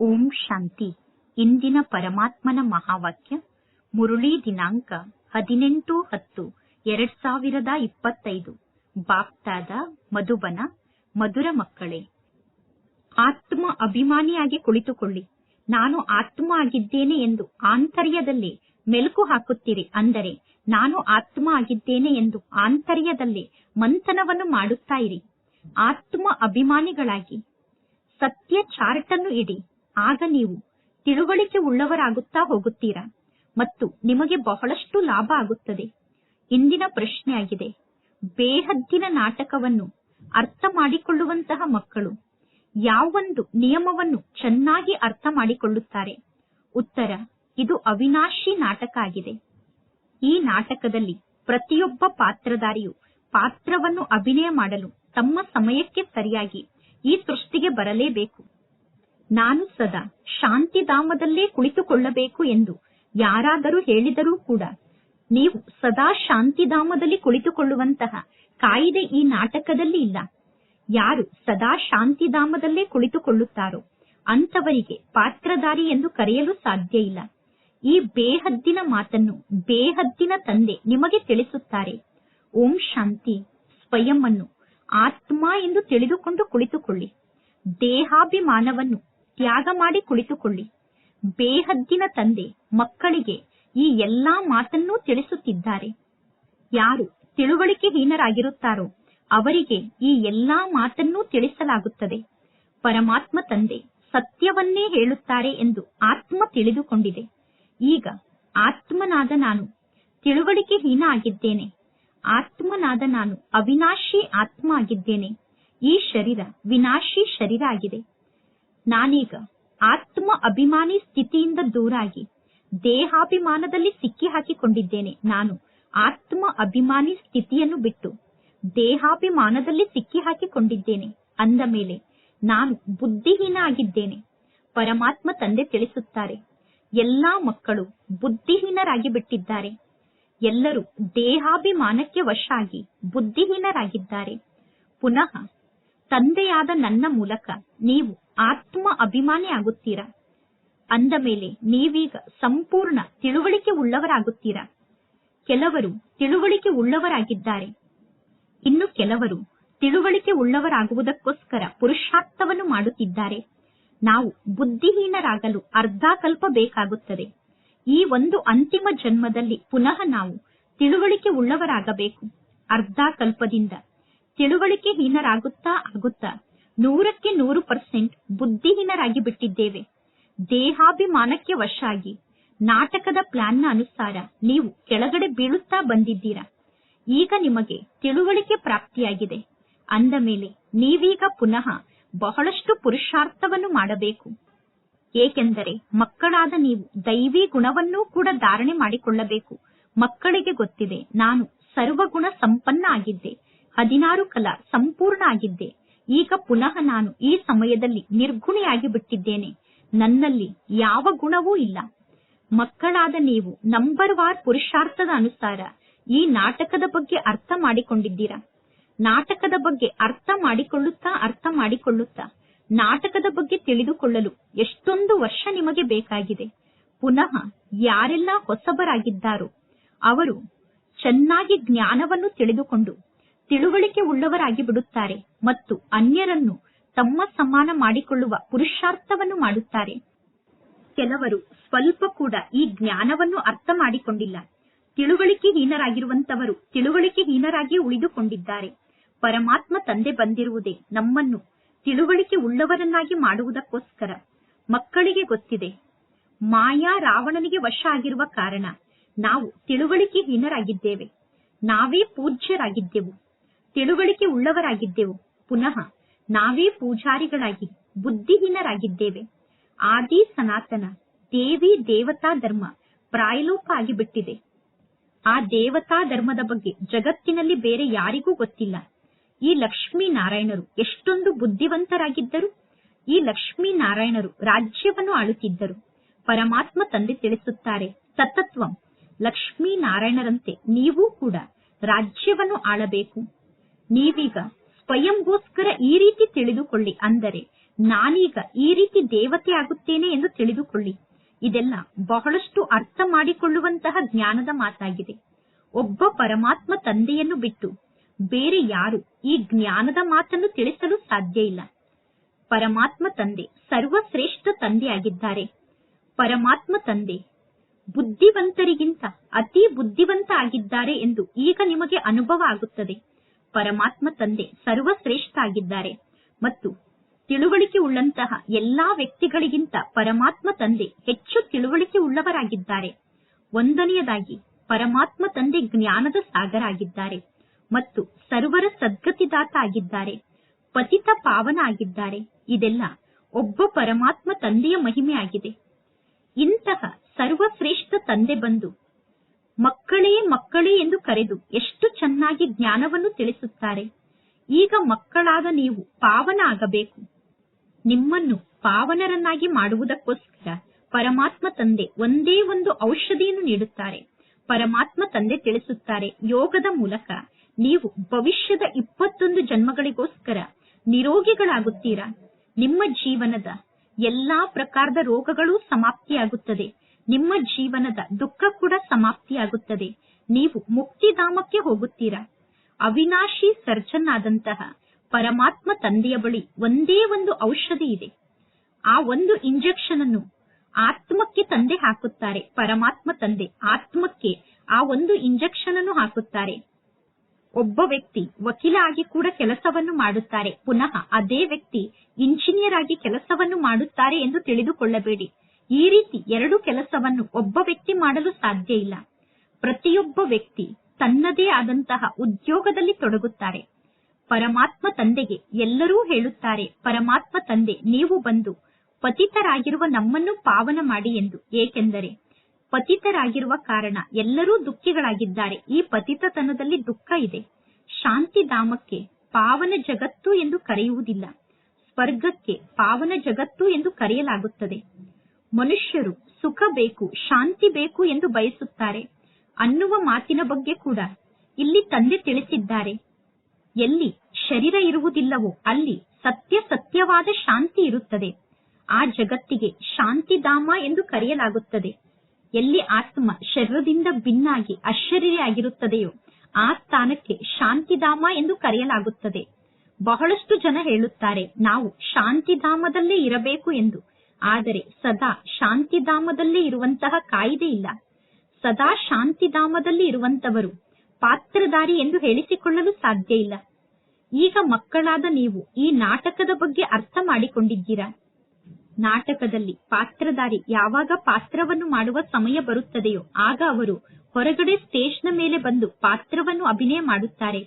ಓಂ ಶಾಂತಿ. ಇಂದಿನ ಪರಮಾತ್ಮನ ಮಹಾವಾಕ್ಯ, ಮುರುಳಿ ದಿನಾಂಕ ಹದಿನೆಂಟು ಹತ್ತು, ಎರಡ್ ಸಾವಿರದ ಇಪ್ಪತ್ತೈದು. ಬಾಪ್ತಾದ ಮಧುಬನ, ಮಧುರ ಮಕ್ಕಳೇ, ಆತ್ಮ ಅಭಿಮಾನಿಯಾಗಿ ಕುಳಿತುಕೊಳ್ಳಿ. ನಾನು ಆತ್ಮ ಆಗಿದ್ದೇನೆ ಎಂದು ಆಂತರ್ಯದಲ್ಲಿ ಮೆಲುಕು ಹಾಕುತ್ತೀರಿ ಅಂದರೆ, ನಾನು ಆತ್ಮ ಆಗಿದ್ದೇನೆ ಎಂದು ಆಂತರ್ಯದಲ್ಲಿ ಮಂಥನವನ್ನು ಮಾಡುತ್ತಾ ಇರಿ ಆತ್ಮ ಅಭಿಮಾನಿಗಳಾಗಿ, ಸತ್ಯ ಚಾರ್ಟ್ ಅನ್ನು ಇಡಿ. ಆಗ ನೀವು ತಿಳುವಳಿಕೆ ಉಳ್ಳವರಾಗುತ್ತಾ ಹೋಗುತ್ತೀರಾ? ಮತ್ತು ನಿಮಗೆ ಬಹಳಷ್ಟು ಲಾಭ ಆಗುತ್ತದೆ. ಇಂದಿನ ಪ್ರಶ್ನೆಯಾಗಿದೆ ಬೇಹದ್ದಿನ ನಾಟಕವನ್ನು ಅರ್ಥ ಮಾಡಿಕೊಳ್ಳುವಂತಹ ಮಕ್ಕಳು ಯಾವೊಂದು ನಿಯಮವನ್ನು ಚೆನ್ನಾಗಿ ಅರ್ಥ ಮಾಡಿಕೊಳ್ಳುತ್ತಾರೆ? ಉತ್ತರ, ಇದು ಅವಿನಾಶಿ ನಾಟಕ ಆಗಿದೆ. ಈ ನಾಟಕದಲ್ಲಿ ಪ್ರತಿಯೊಬ್ಬ ಪಾತ್ರಧಾರಿಯು ಪಾತ್ರವನ್ನು ಅಭಿನಯ ಮಾಡಲು ತಮ್ಮ ಸಮಯಕ್ಕೆ ಸರಿಯಾಗಿ ಈ ಸೃಷ್ಟಿಗೆ ಬರಲೇಬೇಕು. ನಾನು ಸದಾ ಶಾಂತಿಧಾಮದಲ್ಲೇ ಕುಳಿತುಕೊಳ್ಳಬೇಕು ಎಂದು ಯಾರಾದರೂ ಹೇಳಿದರೂ ಕೂಡ ನೀವು ಸದಾ ಶಾಂತಿಧಾಮದಲ್ಲಿ ಕುಳಿತುಕೊಳ್ಳುವಂತಹ ಕಾಯಿದೆ ಈ ನಾಟಕದಲ್ಲಿ ಇಲ್ಲ. ಯಾರು ಸದಾ ಶಾಂತಿಧಾಮದಲ್ಲೇ ಕುಳಿತುಕೊಳ್ಳುತ್ತಾರೋ ಅಂತವರಿಗೆ ಪಾತ್ರಧಾರಿ ಎಂದು ಕರೆಯಲು ಸಾಧ್ಯ ಇಲ್ಲ. ಈ ಬೇಹದ್ದಿನ ಮಾತನ್ನು ಬೇಹದ್ದಿನ ತಂದೆ ನಿಮಗೆ ತಿಳಿಸುತ್ತಾರೆ. ಓಂ ಶಾಂತಿ, ಸ್ವಯಂ ಅನ್ನು ಆತ್ಮ ಎಂದು ತಿಳಿದುಕೊಂಡು ಕುಳಿತುಕೊಳ್ಳಿ. ದೇಹಾಭಿಮಾನವನ್ನು ತ್ಯಾಗ ಮಾಡಿ ಕುಳಿತುಕೊಳ್ಳಿ. ಬೇಹದ್ದಿನ ತಂದೆ, ಮಕ್ಕಳಿಗೆ ಈ ಎಲ್ಲಾ ಮಾತನ್ನೂ ತಿಳಿಸುತ್ತಿದ್ದಾರೆ. ಯಾರು ತಿಳುವಳಿಕೆಹೀನರಾಗಿರುತ್ತಾರೋ ಅವರಿಗೆ ಈ ಎಲ್ಲಾ ಮಾತನ್ನೂ ತಿಳಿಸಲಾಗುತ್ತದೆ. ಪರಮಾತ್ಮ ತಂದೆ ಸತ್ಯವನ್ನೇ ಹೇಳುತ್ತಾರೆ ಎಂದು ಆತ್ಮ ತಿಳಿದುಕೊಂಡಿದೆ. ಈಗ ಆತ್ಮನಾದ ನಾನು ತಿಳುವಳಿಕೆಹೀನ ಆಗಿದ್ದೇನೆ. ಆತ್ಮನಾದ ನಾನು ಅವಿನಾಶಿ ಆತ್ಮ ಆಗಿದ್ದೇನೆ. ಈ ಶರೀರ ವಿನಾಶಿ ಶರೀರ ಆಗಿದೆ. ನಾನೀಗ ಆತ್ಮ ಅಭಿಮಾನಿ ಸ್ಥಿತಿಯಿಂದ ದೂರಾಗಿ, ದೇಹಾಭಿಮಾನದಲ್ಲಿ ಸಿಕ್ಕಿ ಹಾಕಿಕೊಂಡಿದ್ದೇನೆ ನಾನು ಆತ್ಮ ಅಭಿಮಾನಿ ಸ್ಥಿತಿಯನ್ನು ಬಿಟ್ಟು, ದೇಹಾಭಿಮಾನದಲ್ಲಿ ಸಿಕ್ಕಿ ಹಾಕಿಕೊಂಡಿದ್ದೇನೆ ಅಂದ ಮೇಲೆ ನಾನು ಬುದ್ಧಿಹೀನ ಆಗಿದ್ದೇನೆ. ಪರಮಾತ್ಮ ತಂದೆ ತಿಳಿಸುತ್ತಾರೆ, ಎಲ್ಲಾ ಮಕ್ಕಳು ಬುದ್ಧಿಹೀನರಾಗಿ ಬಿಟ್ಟಿದ್ದಾರೆ. ಎಲ್ಲರೂ ದೇಹಾಭಿಮಾನಕ್ಕೆ ವಶ ಆಗಿ ಬುದ್ಧಿಹೀನರಾಗಿದ್ದಾರೆ. ಪುನಃ ತಂದೆಯಾದ ನನ್ನ ಮೂಲಕ ನೀವು ಆತ್ಮ ಅಭಿಮಾನಿ ಆಗುತ್ತೀರಾ? ಅಂದ ಮೇಲೆ ನೀವೀಗ ಸಂಪೂರ್ಣ ತಿಳುವಳಿಕೆ ಉಳ್ಳವರಾಗುತ್ತೀರಾ? ಕೆಲವರು ತಿಳುವಳಿಕೆ ಉಳ್ಳವರಾಗಿದ್ದಾರೆ. ಇನ್ನು ಕೆಲವರು ತಿಳುವಳಿಕೆ ಉಳ್ಳವರಾಗುವುದಕ್ಕೋಸ್ಕರ ಪುರುಷಾರ್ಥವನ್ನು ಮಾಡುತ್ತಿದ್ದಾರೆ. ನಾವು ಬುದ್ಧಿಹೀನರಾಗಲು ಅರ್ಧ ಕಲ್ಪ ಬೇಕಾಗುತ್ತದೆ. ಈ ಒಂದು ಅಂತಿಮ ಜನ್ಮದಲ್ಲಿ ಪುನಃ ನಾವು ತಿಳುವಳಿಕೆ ಉಳ್ಳವರಾಗಬೇಕು. ಅರ್ಧ ಕಲ್ಪದಿಂದ ತಿಳುವಳಿಕೆ ಹೀನರಾಗುತ್ತಾ ಆಗುತ್ತಾ ನೂರಕ್ಕೆ ನೂರು ಪರ್ಸೆಂಟ್ ಬುದ್ಧಿಹೀನರಾಗಿ ಬಿಟ್ಟಿದ್ದೇವೆ. ದೇಹಾಭಿಮಾನಕ್ಕೆ ವಶಾಗಿ. ನಾಟಕದ ಪ್ಲಾನ್ನ ಅನುಸಾರ ನೀವು ಕೆಳಗಡೆ ಬೀಳುತ್ತಾ ಬಂದಿದ್ದೀರಾ? ಈಗ ನಿಮಗೆ ತಿಳುವಳಿಕೆ ಪ್ರಾಪ್ತಿಯಾಗಿದೆ. ಅಂದ ಮೇಲೆ ನೀವೀಗ ಪುನಃ ಬಹಳಷ್ಟು ಪುರುಷಾರ್ಥವನ್ನು ಮಾಡಬೇಕು. ಏಕೆಂದರೆ ಮಕ್ಕಳಾದ ನೀವು ದೈವಿ ಗುಣವನ್ನೂ ಕೂಡ ಧಾರಣೆ ಮಾಡಿಕೊಳ್ಳಬೇಕು. ಮಕ್ಕಳಿಗೆ ಗೊತ್ತಿದೆ, ನಾನು ಸರ್ವಗುಣ ಸಂಪನ್ನ ಆಗಿದ್ದೆ. ಹದಿನಾರು ಕಲ ಸಂಪೂರ್ಣ ಆಗಿದ್ದೆ. ಈಗ ಪುನಃ ನಾನು ಈ ಸಮಯದಲ್ಲಿ ನಿರ್ಗುಣಿಯಾಗಿ ಬಿಟ್ಟಿದ್ದೇನೆ. ನನ್ನಲ್ಲಿ ಯಾವ ಗುಣವೂ ಇಲ್ಲ. ಮಕ್ಕಳಾದ ನೀವು ನಂಬರ್ ವಾರ್ ಪುರುಷಾರ್ಥದ ಅನುಸಾರ ಈ ನಾಟಕದ ಬಗ್ಗೆ ಅರ್ಥ ಮಾಡಿಕೊಂಡಿದ್ದೀರಾ? ನಾಟಕದ ಬಗ್ಗೆ ಅರ್ಥ ಮಾಡಿಕೊಳ್ಳುತ್ತಾ ಅರ್ಥ ಮಾಡಿಕೊಳ್ಳುತ್ತಾ, ನಾಟಕದ ಬಗ್ಗೆ ತಿಳಿದುಕೊಳ್ಳಲು ಎಷ್ಟೊಂದು ವರ್ಷ ನಿಮಗೆ ಬೇಕಾಗಿದೆ. ಪುನಃ ಯಾರೆಲ್ಲ ಹೊಸಬರಾಗಿದ್ದಾರೋ, ಅವರು ಚೆನ್ನಾಗಿ ಜ್ಞಾನವನ್ನು ತಿಳಿದುಕೊಂಡು ತಿಳುವಳಿಕೆ ಉಳ್ಳವರಾಗಿ ಬಿಡುತ್ತಾರೆ ಮತ್ತು ಅನ್ಯರನ್ನು ತಮ್ಮ ಸಮಾನ ಮಾಡಿಕೊಳ್ಳುವ ಪುರುಷಾರ್ಥವನ್ನು ಮಾಡುತ್ತಾರೆ. ಕೆಲವರು ಸ್ವಲ್ಪ ಕೂಡ ಈ ಜ್ಞಾನವನ್ನು ಅರ್ಥ ಮಾಡಿಕೊಂಡಿಲ್ಲ. ತಿಳುವಳಿಕೆ ಹೀನರಾಗಿರುವಂತವರು ತಿಳುವಳಿಕೆ ಹೀನರಾಗಿ ಉಳಿದುಕೊಂಡಿದ್ದಾರೆ. ಪರಮಾತ್ಮ ತಂದೆ ಬಂದಿರುವುದೇ ನಮ್ಮನ್ನು ತಿಳುವಳಿಕೆ ಉಳ್ಳವರನ್ನಾಗಿ ಮಾಡುವುದಕ್ಕೋಸ್ಕರ. ಮಕ್ಕಳಿಗೆ ಗೊತ್ತಿದೆ, ಮಾಯಾ ರಾವಣನಿಗೆ ವಶ ಆಗಿರುವ ಕಾರಣ ನಾವು ತಿಳುವಳಿಕೆ ಹೀನರಾಗಿದ್ದೇವೆ. ನಾವೇ ಪೂಜ್ಯರಾಗಿದ್ದೆವು. ತಿಳುವಳಿಕೆ ಉಳ್ಳವರಾಗಿದ್ದೆವು. ಪುನಃ ನಾವೇ ಪೂಜಾರಿಗಳಾಗಿ ಬುದ್ಧಿಹೀನರಾಗಿದ್ದೇವೆ. ಆದಿ ಸನಾತನ, ದೇವಿ ದೇವತಾ ಧರ್ಮ ಪ್ರಾಯಲೋಪ ಆಗಿಬಿಟ್ಟಿದೆ. ಆ ದೇವತಾ ಧರ್ಮದ ಬಗ್ಗೆ ಜಗತ್ತಿನಲ್ಲಿ ಬೇರೆ ಯಾರಿಗೂ ಗೊತ್ತಿಲ್ಲ. ಈ ಲಕ್ಷ್ಮೀ ನಾರಾಯಣರು ಎಷ್ಟೊಂದು ಬುದ್ಧಿವಂತರಾಗಿದ್ದರು. ಈ ಲಕ್ಷ್ಮೀ ನಾರಾಯಣರು ರಾಜ್ಯವನ್ನು ಆಳುತ್ತಿದ್ದರು. ಪರಮಾತ್ಮ ತಂದೆ ತಿಳಿಸುತ್ತಾರೆ, ಸತತ್ವಂ ಲಕ್ಷ್ಮೀ ನಾರಾಯಣರಂತೆ ನೀವೂ ಕೂಡ ರಾಜ್ಯವನ್ನು ಆಳಬೇಕು. ನೀವೀಗ ಸ್ವಯಂಗೋಸ್ಕರ ಈ ರೀತಿ ತಿಳಿದುಕೊಳ್ಳಿ ಅಂದರೆ ನಾನೀಗ ಈ ರೀತಿ ದೇವತೆ ಆಗುತ್ತೇನೆ ಎಂದು ತಿಳಿದುಕೊಳ್ಳಿ. ಇದೆಲ್ಲ ಬಹಳಷ್ಟು ಅರ್ಥ ಮಾಡಿಕೊಳ್ಳುವಂತಹ ಜ್ಞಾನದ ಮಾತಾಗಿದೆ. ಒಬ್ಬ ಪರಮಾತ್ಮ ತಂದೆಯನ್ನು ಬಿಟ್ಟು ಬೇರೆ ಯಾರು ಈ ಜ್ಞಾನದ ಮಾತನ್ನು ತಿಳಿಸಲು ಸಾಧ್ಯ ಇಲ್ಲ. ಪರಮಾತ್ಮ ತಂದೆ ಸರ್ವಶ್ರೇಷ್ಠ ತಂದೆಯಾಗಿದ್ದಾರೆ. ಪರಮಾತ್ಮ ತಂದೆ ಬುದ್ಧಿವಂತರಿಗಿಂತ ಅತಿ ಬುದ್ಧಿವಂತ ಆಗಿದ್ದಾರೆ ಎಂದು ಈಗ ನಿಮಗೆ ಅನುಭವ ಆಗುತ್ತದೆ. ಪರಮಾತ್ಮ ತಂದೆ ಸರ್ವಶ್ರೇಷ್ಠ ಆಗಿದ್ದಾರೆ ಮತ್ತು ತಿಳುವಳಿಕೆ ಉಳ್ಳಂತಹ ಎಲ್ಲಾ ವ್ಯಕ್ತಿಗಳಿಗಿಂತ ಪರಮಾತ್ಮ ತಂದೆ ಹೆಚ್ಚು ತಿಳುವಳಿಕೆ ಉಳ್ಳವರಾಗಿದ್ದಾರೆ. ಒಂದನೆಯದಾಗಿ, ಪರಮಾತ್ಮ ತಂದೆ ಜ್ಞಾನದ ಸಾಗರ ಆಗಿದ್ದಾರೆ ಮತ್ತು ಸರ್ವರ ಸದ್ಗತಿದಾತ ಆಗಿದ್ದಾರೆ. ಪತಿತ ಪಾವನ ಆಗಿದ್ದಾರೆ ಇದೆಲ್ಲ ಒಬ್ಬ ಪರಮಾತ್ಮ ತಂದೆಯ ಮಹಿಮೆಯಾಗಿದೆ. ಇಂತಹ ಸರ್ವಶ್ರೇಷ್ಠ ತಂದೆ ಬಂದು ಮಕ್ಕಳೇ ಮಕ್ಕಳೇ ಎಂದು ಕರೆದು ಎಷ್ಟು ಚೆನ್ನಾಗಿ ಜ್ಞಾನವನ್ನು ತಿಳಿಸುತ್ತಾರೆ. ಈಗ ಮಕ್ಕಳಾದ ನೀವು ಪಾವನ ಆಗಬೇಕು ನಿಮ್ಮನ್ನು ಪಾವನರನ್ನಾಗಿ ಮಾಡುವುದಕ್ಕೋಸ್ಕರ ಪರಮಾತ್ಮ ತಂದೆ ಒಂದೇ ಒಂದು ಔಷಧಿಯನ್ನು ನೀಡುತ್ತಾರೆ. ಪರಮಾತ್ಮ ತಂದೆ ತಿಳಿಸುತ್ತಾರೆ ಯೋಗದ ಮೂಲಕ ನೀವು ಭವಿಷ್ಯದ ಇಪ್ಪತ್ತೊಂದು ಜನ್ಮಗಳಿಗೋಸ್ಕರ ನಿರೋಗಿಗಳಾಗುತ್ತೀರಾ? ನಿಮ್ಮ ಜೀವನದ ಎಲ್ಲಾ ಪ್ರಕಾರದ ರೋಗಗಳು ಸಮಾಪ್ತಿಯಾಗುತ್ತದೆ. ನಿಮ್ಮ ಜೀವನದ ದುಃಖ ಕೂಡ ಸಮಾಪ್ತಿಯಾಗುತ್ತದೆ. ನೀವು ಮುಕ್ತಿಧಾಮಕ್ಕೆ ಹೋಗುತ್ತೀರಾ. ಅವಿನಾಶಿ ಸರ್ಜನ್ ಆದಂತಹ ಪರಮಾತ್ಮ ತಂದೆಯ ಬಳಿ ಒಂದೇ ಒಂದು ಔಷಧಿ ಇದೆ. ಆ ಒಂದು ಇಂಜೆಕ್ಷನ್ ಅನ್ನು ಆತ್ಮಕ್ಕೆ ತಂದೆ ಹಾಕುತ್ತಾರೆ. ಪರಮಾತ್ಮ ತಂದೆ ಆತ್ಮಕ್ಕೆ ಆ ಒಂದು ಇಂಜೆಕ್ಷನ್ ಅನ್ನು ಹಾಕುತ್ತಾರೆ. ಒಬ್ಬ ವ್ಯಕ್ತಿ ವಕೀಲ ಆಗಿ ಕೂಡ ಕೆಲಸವನ್ನು ಮಾಡುತ್ತಾರೆ. ಪುನಃ ಅದೇ ವ್ಯಕ್ತಿ ಇಂಜಿನಿಯರ್ ಆಗಿ ಕೆಲಸವನ್ನು ಮಾಡುತ್ತಾರೆ ಎಂದು ತಿಳಿದುಕೊಳ್ಳಬೇಡಿ. ಈ ರೀತಿ ಎರಡು ಕೆಲಸವನ್ನು ಒಬ್ಬ ವ್ಯಕ್ತಿ ಮಾಡಲು ಸಾಧ್ಯ ಇಲ್ಲ. ಪ್ರತಿಯೊಬ್ಬ ವ್ಯಕ್ತಿ ತನ್ನದೇ ಆದಂತಹ ಉದ್ಯೋಗದಲ್ಲಿ ತೊಡಗುತ್ತಾರೆ. ಪರಮಾತ್ಮ ತಂದೆಗೆ ಎಲ್ಲರೂ ಹೇಳುತ್ತಾರೆ, ಪರಮಾತ್ಮ ತಂದೆ, ನೀವು ಬಂದು ಪತಿತರಾಗಿರುವ ನಮ್ಮನ್ನು ಪಾವನ ಮಾಡಿ ಎಂದು. ಏಕೆಂದರೆ ಪತಿತರಾಗಿರುವ ಕಾರಣ ಎಲ್ಲರೂ ದುಃಖಿಗಳಾಗಿದ್ದಾರೆ. ಈ ಪತಿತತನದಲ್ಲಿ ದುಃಖ ಇದೆ. ಶಾಂತಿಧಾಮಕ್ಕೆ ಪಾವನ ಜಗತ್ತು ಎಂದು ಕರೆಯುವುದಿಲ್ಲ. ಸ್ವರ್ಗಕ್ಕೆ ಪಾವನ ಜಗತ್ತು ಎಂದು ಕರೆಯಲಾಗುತ್ತದೆ. ಮನುಷ್ಯರು ಸುಖ ಬೇಕು, ಶಾಂತಿ ಬೇಕು ಎಂದು ಬಯಸುತ್ತಾರೆ. ಅನ್ನುವ ಮಾತಿನ ಬಗ್ಗೆ ಕೂಡ ಇಲ್ಲಿ ತಂದೆ ತಿಳಿಸಿದ್ದಾರೆ. ಎಲ್ಲಿ ಶರೀರ ಇರುವುದಿಲ್ಲವೋ ಅಲ್ಲಿ ಸತ್ಯ ಸತ್ಯವಾದ ಶಾಂತಿ ಇರುತ್ತದೆ. ಆ ಜಗತ್ತಿಗೆ ಶಾಂತಿಧಾಮ ಎಂದು ಕರೆಯಲಾಗುತ್ತದೆ. ಎಲ್ಲಿ ಆತ್ಮ ಶರೀರದಿಂದ ಭಿನ್ನಾಗಿ ಅಶರೀರಿಯಾಗಿರುತ್ತದೆಯೋ ಆ ಸ್ಥಾನಕ್ಕೆ ಶಾಂತಿಧಾಮ ಎಂದು ಕರೆಯಲಾಗುತ್ತದೆ. ಬಹಳಷ್ಟು ಜನ ಹೇಳುತ್ತಾರೆ, ನಾವು ಶಾಂತಿಧಾಮದಲ್ಲೇ ಇರಬೇಕು ಎಂದು. ಆದರೆ ಸದಾ ಶಾಂತಿಧಾಮದಲ್ಲೇ ಇರುವಂತಹ ಕಾಯಿದೆ ಇಲ್ಲ. ಸದಾ ಶಾಂತಿಧಾಮದಲ್ಲಿ ಇರುವಂತವರು ಪಾತ್ರಧಾರಿ ಎಂದು ಹೇಳಿಸಿಕೊಳ್ಳಲು ಸಾಧ್ಯ ಇಲ್ಲ. ಈಗ ಮಕ್ಕಳಾದ ನೀವು ಈ ನಾಟಕದ ಬಗ್ಗೆ ಅರ್ಥ ಮಾಡಿಕೊಂಡಿದ್ದೀರಾ? ನಾಟಕದಲ್ಲಿ ಪಾತ್ರಧಾರಿ ಯಾವಾಗ ಪಾತ್ರವನ್ನು ಮಾಡುವ ಸಮಯ ಬರುತ್ತದೆಯೋ ಆಗ ಅವರು ಹೊರಗಡೆ ಸ್ಟೇಜ್ನ ಮೇಲೆ ಬಂದು ಪಾತ್ರವನ್ನು ಅಭಿನಯ ಮಾಡುತ್ತಾರೆ.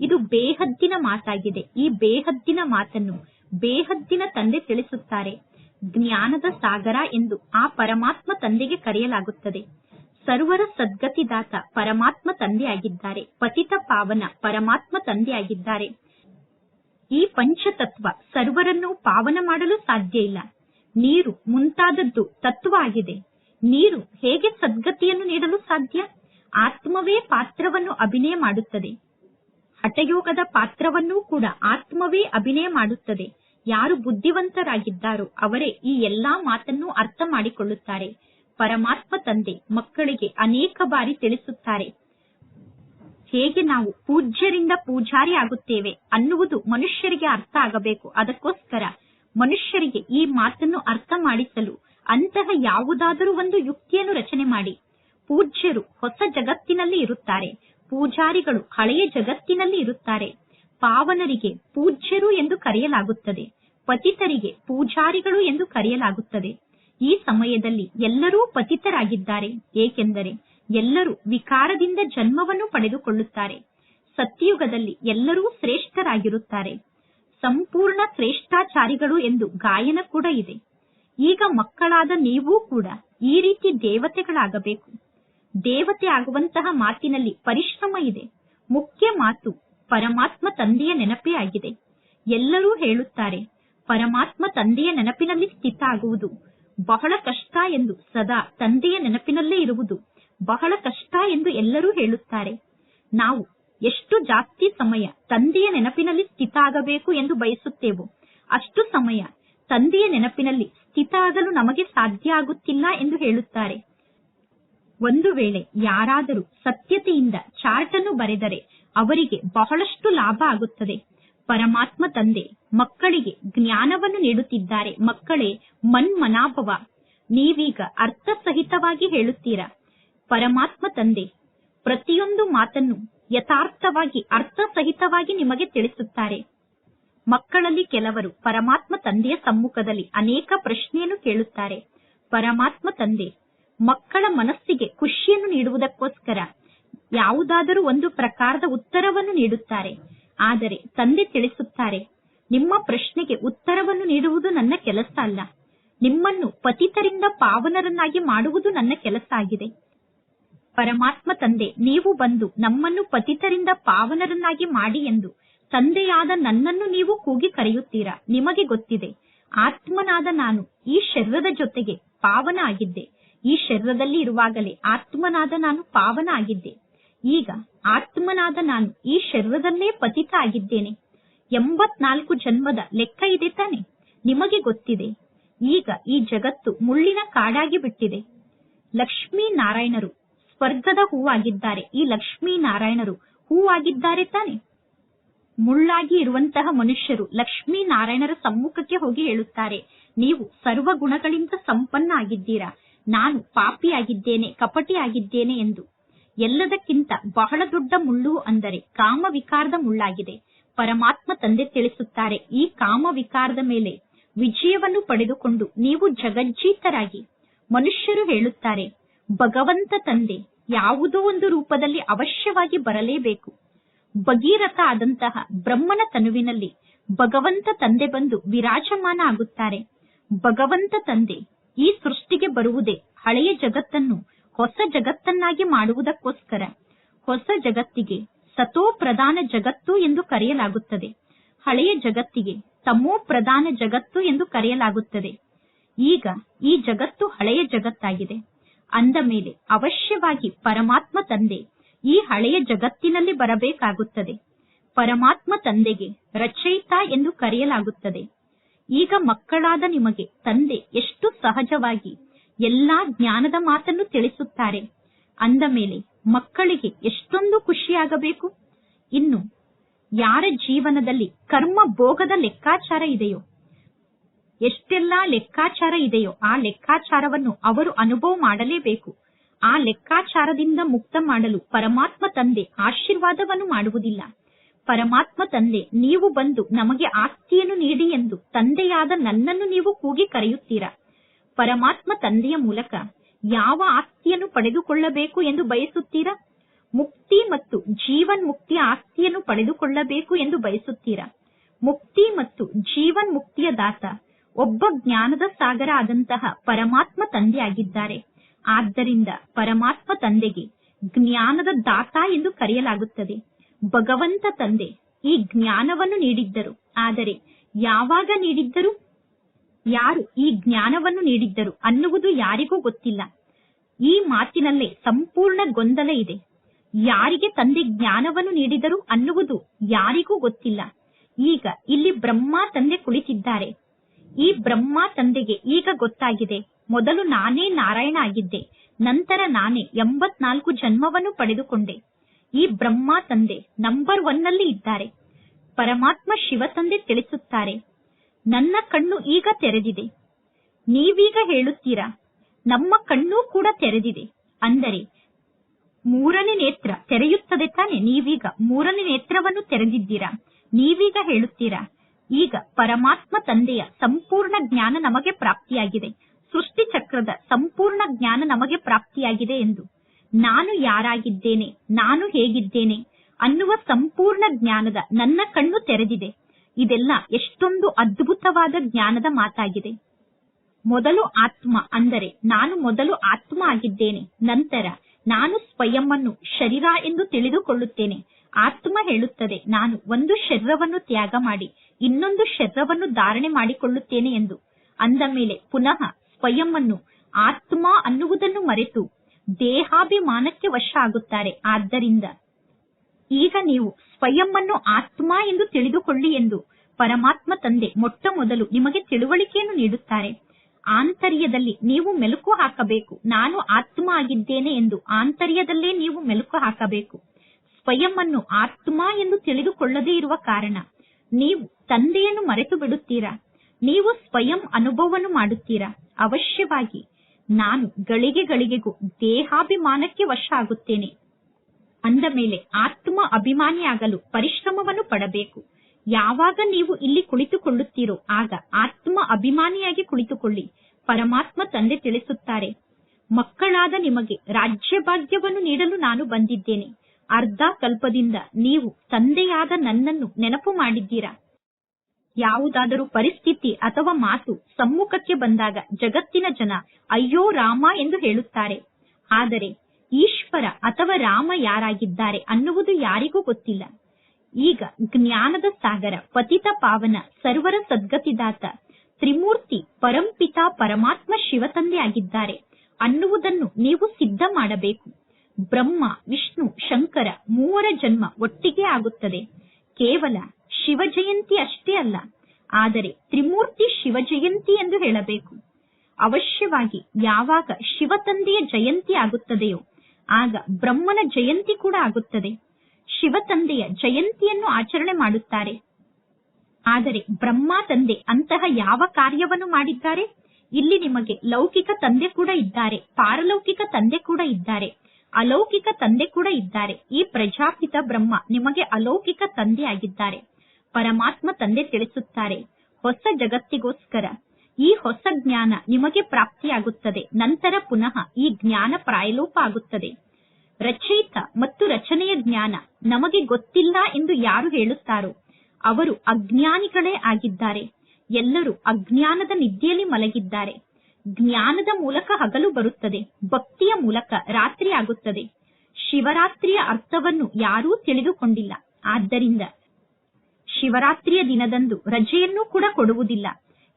ಇದು ಬೇಹದ್ದಿನ ಮಾತಾಗಿದೆ. ಈ ಬೇಹದ್ದಿನ ಮಾತನ್ನು ಬೇಹದ್ದಿನ ತಂದೆ ತಿಳಿಸುತ್ತಾರೆ. ಜ್ಞಾನದ ಸಾಗರ ಎಂದು ಆ ಪರಮಾತ್ಮ ತಂದೆಗೆ ಕರೆಯಲಾಗುತ್ತದೆ. ಸರ್ವರ ಸದ್ಗತಿದಾತ ಪರಮಾತ್ಮ ತಂದೆಯಾಗಿದ್ದಾರೆ. ಪತಿತ ಪಾವನ ಪರಮಾತ್ಮ ತಂದೆಯಾಗಿದ್ದಾರೆ. ಈ ಪಂಚತತ್ವ ಸರ್ವರನ್ನು ಪಾವನ ಮಾಡಲು ಸಾಧ್ಯ ಇಲ್ಲ. ನೀರು ಮುಂತಾದದ್ದು ತತ್ವ ಆಗಿದೆ. ನೀರು ಹೇಗೆ ಸದ್ಗತಿಯನ್ನು ನೀಡಲು ಸಾಧ್ಯ? ಆತ್ಮವೇ ಪಾತ್ರವನ್ನು ಅಭಿನಯ ಮಾಡುತ್ತದೆ. ಹಠಯೋಗದ ಪಾತ್ರವನ್ನೂ ಕೂಡ ಆತ್ಮವೇ ಅಭಿನಯ ಮಾಡುತ್ತದೆ. ಯಾರು ಬುದ್ಧಿವಂತರಾಗಿದ್ದಾರೋ ಅವರೇ ಈ ಎಲ್ಲಾ ಮಾತನ್ನು ಅರ್ಥ ಮಾಡಿಕೊಳ್ಳುತ್ತಾರೆ ಪರಮಾತ್ಮ ತಂದೆ ಮಕ್ಕಳಿಗೆ ಅನೇಕ ಬಾರಿ ತಿಳಿಸುತ್ತಾರೆ. ಹೇಗೆ ನಾವು ಪೂಜ್ಯರಿಂದ ಪೂಜಾರಿ ಆಗುತ್ತೇವೆ ಅನ್ನುವುದು ಮನುಷ್ಯರಿಗೆ ಅರ್ಥ ಆಗಬೇಕು. ಅದಕ್ಕೋಸ್ಕರ ಮನುಷ್ಯರಿಗೆ ಈ ಮಾತನ್ನು ಅರ್ಥ ಮಾಡಿಸಲು ಅಂತಹ ಯಾವುದಾದರೂ ಒಂದು ಯುಕ್ತಿಯನ್ನು ರಚನೆ ಮಾಡಿ. ಪೂಜ್ಯರು ಹೊಸ ಜಗತ್ತಿನಲ್ಲಿ ಇರುತ್ತಾರೆ. ಪೂಜಾರಿಗಳು ಹಳೆಯ ಜಗತ್ತಿನಲ್ಲಿ ಇರುತ್ತಾರೆ. ಪಾವನರಿಗೆ ಪೂಜ್ಯರು ಎಂದು ಕರೆಯಲಾಗುತ್ತದೆ. ಪತಿತರಿಗೆ ಪೂಜಾರಿಗಳು ಎಂದು ಕರೆಯಲಾಗುತ್ತದೆ. ಈ ಸಮಯದಲ್ಲಿ ಎಲ್ಲರೂ ಪತಿತರಾಗಿದ್ದಾರೆ. ಏಕೆಂದರೆ ಎಲ್ಲರೂ ವಿಕಾರದಿಂದ ಜನ್ಮವನ್ನು ಪಡೆದುಕೊಳ್ಳುತ್ತಾರೆ. ಸತ್ಯಯುಗದಲ್ಲಿ ಎಲ್ಲರೂ ಶ್ರೇಷ್ಠರಾಗಿರುತ್ತಾರೆ. ಸಂಪೂರ್ಣ ಶ್ರೇಷ್ಠಾಚಾರಿಗಳು ಎಂದು ಗಾಯನ ಕೂಡ ಇದೆ. ಈಗ ಮಕ್ಕಳಾದ ನೀವೂ ಕೂಡ ಈ ರೀತಿ ದೇವತೆಗಳಾಗಬೇಕು. ದೇವತೆ ಆಗುವಂತಹ ಮಾತಿನಲ್ಲಿ ಪರಿಶ್ರಮ ಇದೆ. ಮುಖ್ಯ ಮಾತು ಪರಮಾತ್ಮ ತಂದೆಯ ನೆನಪೇ ಆಗಿದೆ. ಎಲ್ಲರೂ ಹೇಳುತ್ತಾರೆ ಪರಮಾತ್ಮ ತಂದೆಯ ನೆನಪಿನಲ್ಲಿ ಸ್ಥಿತ ಆಗುವುದು ಬಹಳ ಕಷ್ಟ ಎಂದು ಸದಾ ತಂದೆಯ ನೆನಪಿನಲ್ಲೇ ಇರುವುದು. ಬಹಳ ಕಷ್ಟ ಎಂದು ಎಲ್ಲರೂ ಹೇಳುತ್ತಾರೆ. ನಾವು ಎಷ್ಟು ಜಾಸ್ತಿ ಸಮಯ ತಂದೆಯ ನೆನಪಿನಲ್ಲಿ ಸ್ಥಿತ ಆಗಬೇಕು ಎಂದು ಬಯಸುತ್ತೇವೋ, ಅಷ್ಟು ಸಮಯ ತಂದೆಯ ನೆನಪಿನಲ್ಲಿ ಸ್ಥಿತ ಆಗಲು ನಮಗೆ ಸಾಧ್ಯ ಆಗುತ್ತಿಲ್ಲ ಎಂದು ಹೇಳುತ್ತಾರೆ. ಒಂದು ವೇಳೆ ಯಾರಾದರೂ ಸತ್ಯತೆಯಿಂದ ಚಾರ್ಟ್ ಅನ್ನು ಬರೆದರೆ ಅವರಿಗೆ ಬಹಳಷ್ಟು ಲಾಭ ಆಗುತ್ತದೆ. ಪರಮಾತ್ಮ ತಂದೆ, ಮಕ್ಕಳಿಗೆ ಜ್ಞಾನವನ್ನು ನೀಡುತ್ತಿದ್ದಾರೆ. ಮಕ್ಕಳೇ, ಮನ್ಮನಾಭವ. ನೀವೀಗ ಅರ್ಥಸಹಿತವಾಗಿ ಹೇಳುತ್ತೀರಾ? ಪರಮಾತ್ಮ ತಂದೆ, ಪ್ರತಿಯೊಂದು ಮಾತನ್ನು ಯಥಾರ್ಥವಾಗಿ, ಅರ್ಥಸಹಿತವಾಗಿ ನಿಮಗೆ ತಿಳಿಸುತ್ತಾರೆ. ಮಕ್ಕಳಲ್ಲಿ ಕೆಲವರು ಪರಮಾತ್ಮ ತಂದೆಯ ಸಮ್ಮುಖದಲ್ಲಿ ಅನೇಕ ಪ್ರಶ್ನೆಯನ್ನು ಕೇಳುತ್ತಾರೆ. ಪರಮಾತ್ಮ ತಂದೆ, ಮಕ್ಕಳ ಮನಸ್ಸಿಗೆ ಖುಷಿಯನ್ನು ನೀಡುವುದಕ್ಕೋಸ್ಕರ ಯಾವುದಾದರೂ ಒಂದು ಪ್ರಕಾರದ ಉತ್ತರವನ್ನು ನೀಡುತ್ತಾರೆ. ಆದರೆ ತಂದೆ ತಿಳಿಸುತ್ತಾರೆ, ನಿಮ್ಮ ಪ್ರಶ್ನೆಗೆ ಉತ್ತರವನ್ನು ನೀಡುವುದು ನನ್ನ ಕೆಲಸ ಅಲ್ಲ. ನಿಮ್ಮನ್ನು ಪತಿತರಿಂದ ಪಾವನರನ್ನಾಗಿ ಮಾಡುವುದು ನನ್ನ ಕೆಲಸ ಆಗಿದೆ. ಪರಮಾತ್ಮ ತಂದೆ, ನೀವು ಬಂದು ನಮ್ಮನ್ನು ಪತಿತರಿಂದ ಪಾವನರನ್ನಾಗಿ ಮಾಡಿ ಎಂದು ತಂದೆಯಾದ ನನ್ನನ್ನು ನೀವು ಕೂಗಿ ಕರೆಯುತ್ತೀರಾ? ನಿಮಗೆ ಗೊತ್ತಿದೆ, ಆತ್ಮನಾದ ನಾನು ಈ ಶರೀರದ ಜೊತೆಗೆ ಪಾವನ ಆಗಿದ್ದೆ. ಈ ಶರೀರದಲ್ಲಿ ಇರುವಾಗಲೇ ಆತ್ಮನಾದ ನಾನು ಪಾವನ ಆಗಿದ್ದೆ. ಈಗ ಆತ್ಮನಾದ ನಾನು ಈ ಶರೀರದಲ್ಲೇ ಪತಿತ ಆಗಿದ್ದೇನೆ ಎಂಬತ್ನಾಲ್ಕು ಜನ್ಮದ ಲೆಕ್ಕ ಇದೆ ತಾನೆ, ನಿಮಗೆ ಗೊತ್ತಿದೆ. ಈಗ ಈ ಜಗತ್ತು ಮುಳ್ಳಿನ ಕಾಡಾಗಿ ಬಿಟ್ಟಿದೆ. ಲಕ್ಷ್ಮೀ ನಾರಾಯಣರು ಸ್ವರ್ಗದ ಹೂವಾಗಿದ್ದಾರೆ. ಈ ಲಕ್ಷ್ಮೀ ನಾರಾಯಣರು ಹೂವಾಗಿದ್ದಾರೆ ತಾನೆ. ಮುಳ್ಳಾಗಿ ಇರುವಂತಹ ಮನುಷ್ಯರು ಲಕ್ಷ್ಮೀ ನಾರಾಯಣರ ಸಮ್ಮುಖಕ್ಕೆ ಹೋಗಿ ಹೇಳುತ್ತಾರೆ, ನೀವು ಸರ್ವ ಗುಣಗಳಿಂದ ಸಂಪನ್ನ ಆಗಿದ್ದೀರಾ. ನಾನು ಪಾಪಿಯಾಗಿದ್ದೇನೆ, ಕಪಟಿಯಾಗಿದ್ದೇನೆ ಎಂದು. ಎಲ್ಲದಕ್ಕಿಂತ ಬಹಳ ದೊಡ್ಡ ಮುಳ್ಳು ಅಂದರೆ ಕಾಮ ವಿಕಾರದ ಮುಳ್ಳಾಗಿದೆ. ಪರಮಾತ್ಮ ತಂದೆ ತಿಳಿಸುತ್ತಾರೆ, ಈ ಕಾಮ ವಿಕಾರದ ಮೇಲೆ ವಿಜಯವನ್ನು ಪಡೆದುಕೊಂಡು ನೀವು ಜಗಜ್ಜೀತರಾಗಿ. ಮನುಷ್ಯರು ಹೇಳುತ್ತಾರೆ, ಭಗವಂತ ತಂದೆ ಯಾವುದೋ ಒಂದು ರೂಪದಲ್ಲಿ ಅವಶ್ಯವಾಗಿ ಬರಲೇಬೇಕು. ಭಗೀರಥ ಆದಂತಹ ಬ್ರಹ್ಮನ ತನುವಿನಲ್ಲಿ ಭಗವಂತ ತಂದೆ ಬಂದು ವಿರಾಜಮಾನ ಆಗುತ್ತಾರೆ. ಭಗವಂತ ತಂದೆ ಈ ಸೃಷ್ಟಿಗೆ ಬರುವುದೇ ಹಳೆಯ ಜಗತ್ತನ್ನು ಹೊಸ ಜಗತ್ತನ್ನಾಗಿ ಮಾಡುವುದಕ್ಕೋಸ್ಕರ. ಹೊಸ ಜಗತ್ತಿಗೆ ಸತೋ ಪ್ರಧಾನ ಜಗತ್ತು ಎಂದು ಕರೆಯಲಾಗುತ್ತದೆ. ಹಳೆಯ ಜಗತ್ತಿಗೆ ತಮೋ ಪ್ರಧಾನ ಜಗತ್ತು ಎಂದು ಕರೆಯಲಾಗುತ್ತದೆ. ಈಗ ಈ ಜಗತ್ತು ಹಳೆಯ ಜಗತ್ತಾಗಿದೆ. ಅಂದ ಮೇಲೆ ಅವಶ್ಯವಾಗಿ ಪರಮಾತ್ಮ ತಂದೆ ಈ ಹಳೆಯ ಜಗತ್ತಿನಲ್ಲಿ ಬರಬೇಕಾಗುತ್ತದೆ. ಪರಮಾತ್ಮ ತಂದೆಗೆ ರಚಯಿತ ಎಂದು ಕರೆಯಲಾಗುತ್ತದೆ. ಈಗ ಮಕ್ಕಳಾದ ನಿಮಗೆ ತಂದೆ ಎಷ್ಟು ಸಹಜವಾಗಿ ಎಲ್ಲಾ ಜ್ಞಾನದ ಮಾತನ್ನು ತಿಳಿಸುತ್ತಾರೆ. ಅಂದ ಮೇಲೆ ಮಕ್ಕಳಿಗೆ ಎಷ್ಟೊಂದು ಖುಷಿಯಾಗಬೇಕು? ಇನ್ನು ಯಾರ ಜೀವನದಲ್ಲಿ ಕರ್ಮ ಭೋಗದ ಲೆಕ್ಕಾಚಾರ ಇದೆಯೋ? ಎಷ್ಟೆಲ್ಲಾ ಲೆಕ್ಕಾಚಾರ ಇದೆಯೋ ಆ ಲೆಕ್ಕಾಚಾರವನ್ನು ಅವರು ಅನುಭವ ಮಾಡಲೇಬೇಕು. ಆ ಲೆಕ್ಕಾಚಾರದಿಂದ ಮುಕ್ತ ಮಾಡಲು ಪರಮಾತ್ಮ ತಂದೆ ಆಶೀರ್ವಾದವನ್ನು ಮಾಡುವುದಿಲ್ಲ. ಪರಮಾತ್ಮ ತಂದೆ, ನೀವು ಬಂದು ನಮಗೆ ಆಸ್ತಿಯನ್ನು ನೀಡಿ ಎಂದು ತಂದೆಯಾದ ನನ್ನನ್ನು ನೀವು ಕೂಗಿ ಕರೆಯುತ್ತೀರಾ? ಪರಮಾತ್ಮ ತಂದೆಯ ಮೂಲಕ ಯಾವ ಆಸ್ತಿಯನ್ನು ಪಡೆದುಕೊಳ್ಳಬೇಕು ಎಂದು ಬಯಸುತ್ತೀರಾ? ಮುಕ್ತಿ ಮತ್ತು ಜೀವನ್ ಮುಕ್ತಿಯ ಆಸ್ತಿಯನ್ನು ಪಡೆದುಕೊಳ್ಳಬೇಕು ಎಂದು ಬಯಸುತ್ತೀರಾ? ಮುಕ್ತಿ ಮತ್ತು ಜೀವನ್ ಮುಕ್ತಿಯ ದಾತ ಒಬ್ಬ ಜ್ಞಾನದ ಸಾಗರ ಆದಂತಹ ಪರಮಾತ್ಮ ತಂದೆಯಾಗಿದ್ದಾರೆ. ಆದ್ದರಿಂದ ಪರಮಾತ್ಮ ತಂದೆಗೆ ಜ್ಞಾನದ ದಾತ ಎಂದು ಕರೆಯಲಾಗುತ್ತದೆ. ಭಗವಂತ ತಂದೆ ಈ ಜ್ಞಾನವನ್ನು ನೀಡಿದ್ದರು. ಆದರೆ ಯಾವಾಗ ನೀಡಿದ್ದರು? ಯಾರು ಈ ಜ್ಞಾನವನ್ನು ನೀಡಿದ್ದರು ಅನ್ನುವುದು ಯಾರಿಗೂ ಗೊತ್ತಿಲ್ಲ. ಈ ಮಾತಿನಲ್ಲೇ ಸಂಪೂರ್ಣ ಗೊಂದಲ ಇದೆ. ಯಾರಿಗೆ ತಂದೆ ಜ್ಞಾನವನ್ನು ನೀಡಿದರು ಅನ್ನುವುದು ಯಾರಿಗೂ ಗೊತ್ತಿಲ್ಲ. ಈಗ ಇಲ್ಲಿ ಬ್ರಹ್ಮ ತಂದೆ ಕುಳಿತಿದ್ದಾರೆ. ಈ ಬ್ರಹ್ಮ ತಂದೆಗೆ ಈಗ ಗೊತ್ತಾಗಿದೆ. ಮೊದಲು ನಾನೇ ನಾರಾಯಣ ಆಗಿದ್ದೆ. ನಂತರ ನಾನೇ ಎಂಬತ್ನಾಲ್ಕು ಜನ್ಮವನ್ನು ಪಡೆದುಕೊಂಡೆ. ಈ ಬ್ರಹ್ಮ ತಂದೆ ನಂಬರ್ ಒನ್ನಲ್ಲಿ ಇದ್ದಾರೆ. ಪರಮಾತ್ಮ ಶಿವ ತಂದೆ ತಿಳಿಸುತ್ತಾರೆ. ನನ್ನ ಕಣ್ಣು ಈಗ ತೆರೆದಿದೆ. ನೀವೀಗ ಹೇಳುತ್ತೀರಾ, ನಮ್ಮ ಕಣ್ಣು ಕೂಡ ತೆರೆದಿದೆ. ಅಂದರೆ, ಮೂರನೇ ನೇತ್ರ ತೆರೆಯುತ್ತದೆ ತಾನೆ, ನೀವೀಗ ಮೂರನೇ ನೇತ್ರವನ್ನು ತೆರೆದಿದ್ದೀರಾ. ನೀವೀಗ ಹೇಳುತ್ತೀರಾ, ಈಗ ಪರಮಾತ್ಮ ತಂದೆಯ ಸಂಪೂರ್ಣ ಜ್ಞಾನ ನಮಗೆ ಪ್ರಾಪ್ತಿಯಾಗಿದೆ. ಸೃಷ್ಟಿ ಚಕ್ರದ ಸಂಪೂರ್ಣ ಜ್ಞಾನ ನಮಗೆ ಪ್ರಾಪ್ತಿಯಾಗಿದೆ ಎಂದು. ನಾನು ಯಾರಾಗಿದ್ದೇನೆ, ನಾನು ಹೇಗಿದ್ದೇನೆ ಅನ್ನುವ ಸಂಪೂರ್ಣ ಜ್ಞಾನದ ನನ್ನ ಕಣ್ಣು ತೆರೆದಿದೆ. ಇದೆಲ್ಲ ಎಷ್ಟೊಂದು ಅದ್ಭುತವಾದ ಜ್ಞಾನದ ಮಾತಾಗಿದೆ. ಮೊದಲು ಆತ್ಮ ಅಂದರೆ ನಾನು ಮೊದಲು ಆತ್ಮ ಆಗಿದ್ದೇನೆ, ನಂತರ ನಾನು ಸ್ವಯಂವನ್ನು ಶರೀರ ಎಂದು ತಿಳಿದುಕೊಳ್ಳುತ್ತೇನೆ. ಆತ್ಮ ಹೇಳುತ್ತದೆ, ನಾನು ಒಂದು ಶರೀರವನ್ನು ತ್ಯಾಗ ಮಾಡಿ, ಇನ್ನೊಂದು ಶರೀರವನ್ನು ಧಾರಣೆ ಮಾಡಿಕೊಳ್ಳುತ್ತೇನೆ ಎಂದು. ಅಂದ ಮೇಲೆ ಪುನಃ ಸ್ವಯಂವನ್ನು ಆತ್ಮ ಅನ್ನುವುದನ್ನು ಮರೆತು ದೇಹಾಭಿಮಾನಕ್ಕೆ ವಶ ಆಗುತ್ತಾರೆ ಆದ್ದರಿಂದ ಈಗ ನೀವು ಸ್ವಯಂವನ್ನು ಆತ್ಮ ಎಂದು ತಿಳಿದುಕೊಳ್ಳಿ ಎಂದು ಪರಮಾತ್ಮ ತಂದೆ ಮೊಟ್ಟ ಮೊದಲು ನಿಮಗೆ ತಿಳುವಳಿಕೆಯನ್ನು ನೀಡುತ್ತಾರೆ. ಆಂತರ್ಯದಲ್ಲಿ ನೀವು ಮೆಲುಕು ಹಾಕಬೇಕು. ನಾನು ಆತ್ಮ ಆಗಿದ್ದೇನೆ ಎಂದು ಆಂತರ್ಯದಲ್ಲೇ ನೀವು ಮೆಲುಕು ಹಾಕಬೇಕು. ಸ್ವಯಂ ಅನ್ನು ಆತ್ಮ ಎಂದು ತಿಳಿದುಕೊಳ್ಳದೇ ಇರುವ ಕಾರಣ. ನೀವು ತಂದೆಯನ್ನು ಮರೆತು ಬಿಡುತ್ತೀರಾ? ನೀವು ಸ್ವಯಂ ಅನುಭವವನ್ನು ಮಾಡುತ್ತೀರಾ? ಅವಶ್ಯವಾಗಿ. ನಾನು ಗಳಿಗೆ ಗಳಿಗೆಗೂ ದೇಹಾಭಿಮಾನಕ್ಕೆ ವಶ ಆಗುತ್ತೇನೆ ಅಂದ ಮೇಲೆ ಆತ್ಮ ಅಭಿಮಾನಿಯಾಗಲು ಪರಿಶ್ರಮವನ್ನು ಪಡಬೇಕು. ಯಾವಾಗ ನೀವು ಇಲ್ಲಿ ಕುಳಿತುಕೊಳ್ಳುತ್ತೀರೋ, ಆಗ ಆತ್ಮ ಅಭಿಮಾನಿಯಾಗಿ ಕುಳಿತುಕೊಳ್ಳಿ. ಪರಮಾತ್ಮ ತಂದೆ ತಿಳಿಸುತ್ತಾರೆ, ಮಕ್ಕಳಾದ ನಿಮಗೆ ರಾಜ್ಯ ಭಾಗ್ಯವನ್ನು ನೀಡಲು ನಾನು ಬಂದಿದ್ದೇನೆ. ಅರ್ಧ ಕಲ್ಪದಿಂದ ನೀವು ತಂದೆಯಾದ ನನ್ನನ್ನು ನೆನಪು ಮಾಡಿದ್ದೀರಾ? ಯಾವುದಾದರೂ ಪರಿಸ್ಥಿತಿ ಅಥವಾ ಮಾತು ಸಮ್ಮುಖಕ್ಕೆ ಬಂದಾಗ ಜಗತ್ತಿನ ಜನ, ಅಯ್ಯೋ ರಾಮ ಎಂದು ಹೇಳುತ್ತಾರೆ. ಆದರೆ ಈಶ್ವರ ಅಥವಾ ರಾಮ ಯಾರಾಗಿದ್ದಾರೆ ಅನ್ನುವುದು ಯಾರಿಗೂ ಗೊತ್ತಿಲ್ಲ. ಈಗ ಜ್ಞಾನದ ಸಾಗರ, ಪತಿತ ಪಾವನ, ಸರ್ವರ ಸದ್ಗತಿದಾತ, ತ್ರಿಮೂರ್ತಿ ಪರಂಪಿತ ಪರಮಾತ್ಮ ಶಿವತಂದೆ ಆಗಿದ್ದಾರೆ. ಅನ್ನುವುದನ್ನು ನೀವು ಸಿದ್ಧ ಮಾಡಬೇಕು. ಬ್ರಹ್ಮ, ವಿಷ್ಣು, ಶಂಕರ ಮೂವರ ಜನ್ಮ ಒಟ್ಟಿಗೆ ಆಗುತ್ತದೆ. ಕೇವಲ ಶಿವ ಜಯಂತಿ ಅಷ್ಟೇ ಅಲ್ಲ, ಆದರೆ ತ್ರಿಮೂರ್ತಿ ಶಿವ ಜಯಂತಿ ಎಂದು ಹೇಳಬೇಕು. ಅವಶ್ಯವಾಗಿ ಯಾವಾಗ ಶಿವತಂದೆಯ ಜಯಂತಿ ಆಗುತ್ತದೆಯೋ, ಆಗ ಬ್ರಹ್ಮನ ಜಯಂತಿ ಕೂಡ ಆಗುತ್ತದೆ. ಶಿವತಂದೆಯ ಜಯಂತಿಯನ್ನು ಆಚರಣೆ ಮಾಡುತ್ತಾರೆ. ಆದರೆ ಬ್ರಹ್ಮ ತಂದೆ ಅಂತಹ ಯಾವ ಕಾರ್ಯವನ್ನು ಮಾಡಿದ್ದಾರೆ? ಇಲ್ಲಿ ನಿಮಗೆ ಲೌಕಿಕ ತಂದೆ ಕೂಡ ಇದ್ದಾರೆ, ಪಾರಲೌಕಿಕ ತಂದೆ ಕೂಡ ಇದ್ದಾರೆ, ಅಲೌಕಿಕ ತಂದೆ ಕೂಡ ಇದ್ದಾರೆ. ಈ ಪ್ರಜಾಪಿತ ಬ್ರಹ್ಮ ನಿಮಗೆ ಅಲೌಕಿಕ ತಂದೆ ಆಗಿದ್ದಾರೆ. ಪರಮಾತ್ಮ ತಂದೆ ತಿಳಿಸುತ್ತಾರೆ, ಹೊಸ ಜಗತ್ತಿಗೋಸ್ಕರ. ಈ ಹೊಸ ಜ್ಞಾನ ನಿಮಗೆ ಪ್ರಾಪ್ತಿಯಾಗುತ್ತದೆ, ನಂತರ ಪುನಃ ಈ ಜ್ಞಾನ ಪ್ರಾಯಲೋಪ ಆಗುತ್ತದೆ. ರಚಯಿತ ಮತ್ತು ರಚನೆಯ ಜ್ಞಾನ ನಮಗೆ ಗೊತ್ತಿಲ್ಲ ಎಂದು ಯಾರು ಹೇಳುತ್ತಾರೋ, ಅವರು ಅಜ್ಞಾನಿಗಳೇ ಆಗಿದ್ದಾರೆ. ಎಲ್ಲರೂ ಅಜ್ಞಾನದ ನಿದ್ದೆಯಲ್ಲಿ ಮಲಗಿದ್ದಾರೆ. ಜ್ಞಾನದ ಮೂಲಕ ಹಗಲು ಬರುತ್ತದೆ, ಭಕ್ತಿಯ ಮೂಲಕ ರಾತ್ರಿ ಆಗುತ್ತದೆ. ಶಿವರಾತ್ರಿಯ ಅರ್ಥವನ್ನು ಯಾರೂ ತಿಳಿದುಕೊಂಡಿಲ್ಲ. ಆದ್ದರಿಂದ ಶಿವರಾತ್ರಿಯ ದಿನದಂದು ರಜೆಯನ್ನೂ ಕೂಡ ಕೊಡುವುದಿಲ್ಲ.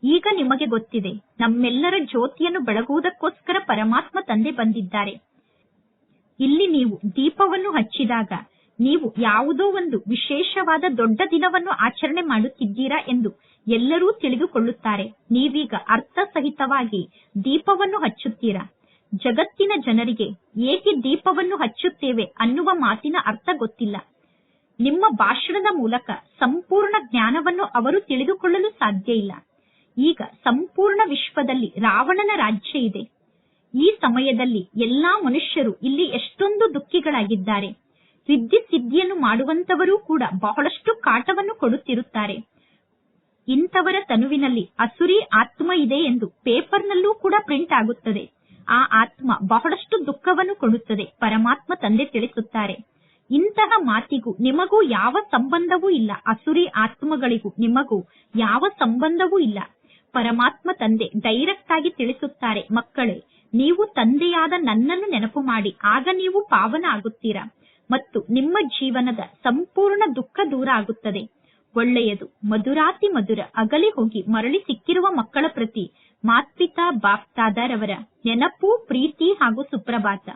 ಈಗ ನಿಮಗೆ ಗೊತ್ತಿದೆ, ನಮ್ಮೆಲ್ಲರ ಜ್ಯೋತಿಯನ್ನು ಬೆಳಗುವುದಕ್ಕೋಸ್ಕರ ಪರಮಾತ್ಮ ತಂದೆ ಬಂದಿದ್ದಾರೆ. ಇಲ್ಲಿ ನೀವು ದೀಪವನ್ನು ಹಚ್ಚಿದಾಗ ನೀವು ಯಾವುದೋ ಒಂದು ವಿಶೇಷವಾದ ದೊಡ್ಡ ದಿನವನ್ನು ಆಚರಣೆ ಮಾಡುತ್ತಿದ್ದೀರಾ ಎಂದು ಎಲ್ಲರೂ ತಿಳಿದುಕೊಳ್ಳುತ್ತಾರೆ. ನೀವೀಗ ಅರ್ಥಸಹಿತವಾಗಿ ದೀಪವನ್ನು ಹಚ್ಚುತ್ತೀರಾ? ಜಗತ್ತಿನ ಜನರಿಗೆ ಏಕೆ ದೀಪವನ್ನು ಹಚ್ಚುತ್ತೇವೆ ಅನ್ನುವ ಮಾತಿನ ಅರ್ಥ ಗೊತ್ತಿಲ್ಲ. ನಿಮ್ಮ ಭಾಷಣದ ಮೂಲಕ ಸಂಪೂರ್ಣ ಜ್ಞಾನವನ್ನು ಅವರು ತಿಳಿದುಕೊಳ್ಳಲು ಸಾಧ್ಯ ಇಲ್ಲ. ಈಗ ಸಂಪೂರ್ಣ ವಿಶ್ವದಲ್ಲಿ ರಾವಣನ ರಾಜ್ಯ ಇದೆ. ಈ ಸಮಯದಲ್ಲಿ ಎಲ್ಲಾ ಮನುಷ್ಯರು ಇಲ್ಲಿ ಎಷ್ಟೊಂದು ದುಃಖಿಗಳಾಗಿದ್ದಾರೆ. ಸಿದ್ಧಿ ಸಿದ್ಧಿಯನ್ನು ಮಾಡುವಂತವರೂ ಕೂಡ ಬಹಳಷ್ಟು ಕಾಟವನ್ನು ಕೊಡುತ್ತಿರುತ್ತಾರೆ. ಇಂಥವರ ತನುವಿನಲ್ಲಿ ಅಸುರಿ ಆತ್ಮ ಇದೆ ಎಂದು ಪೇಪರ್ನಲ್ಲೂ ಕೂಡ ಪ್ರಿಂಟ್ ಆಗುತ್ತದೆ. ಆ ಆತ್ಮ ಬಹಳಷ್ಟು ದುಃಖವನ್ನು ಕೊಡುತ್ತದೆ, ಪರಮಾತ್ಮ ತಂದೆ ತಿಳಿಸುತ್ತಾರೆ. ಇಂತಹ ಮಾತಿಗೂ ನಿಮಗೂ ಯಾವ ಸಂಬಂಧವೂ ಇಲ್ಲ. ಅಸುರಿ ಆತ್ಮಗಳಿಗೂ ನಿಮಗೂ ಯಾವ ಸಂಬಂಧವೂ ಇಲ್ಲ. ಪರಮಾತ್ಮ ತಂದೆ ಡೈರೆಕ್ಟ್ ಆಗಿ ತಿಳಿಸುತ್ತಾರೆ, ಮಕ್ಕಳೇ ನೀವು ತಂದೆಯಾದ ನನ್ನನ್ನು ನೆನಪು ಮಾಡಿ, ಆಗ ನೀವು ಪಾವನ ಆಗುತ್ತೀರಾ ಮತ್ತು ನಿಮ್ಮ ಜೀವನದ ಸಂಪೂರ್ಣ ದುಃಖ ದೂರ ಆಗುತ್ತದೆ. ಒಳ್ಳೆಯದು, ಮಧುರಾತಿ ಮಧುರ, ಅಗಲಿ ಹೋಗಿ ಮರಳಿ ಸಿಕ್ಕಿರುವ ಮಕ್ಕಳ ಪ್ರತಿ ಮಾತ್ಪಿತಾ ಬಾಪ್ತಾದರವರ ನೆನಪು, ಪ್ರೀತಿ ಹಾಗೂ ಸುಪ್ರಭಾತ.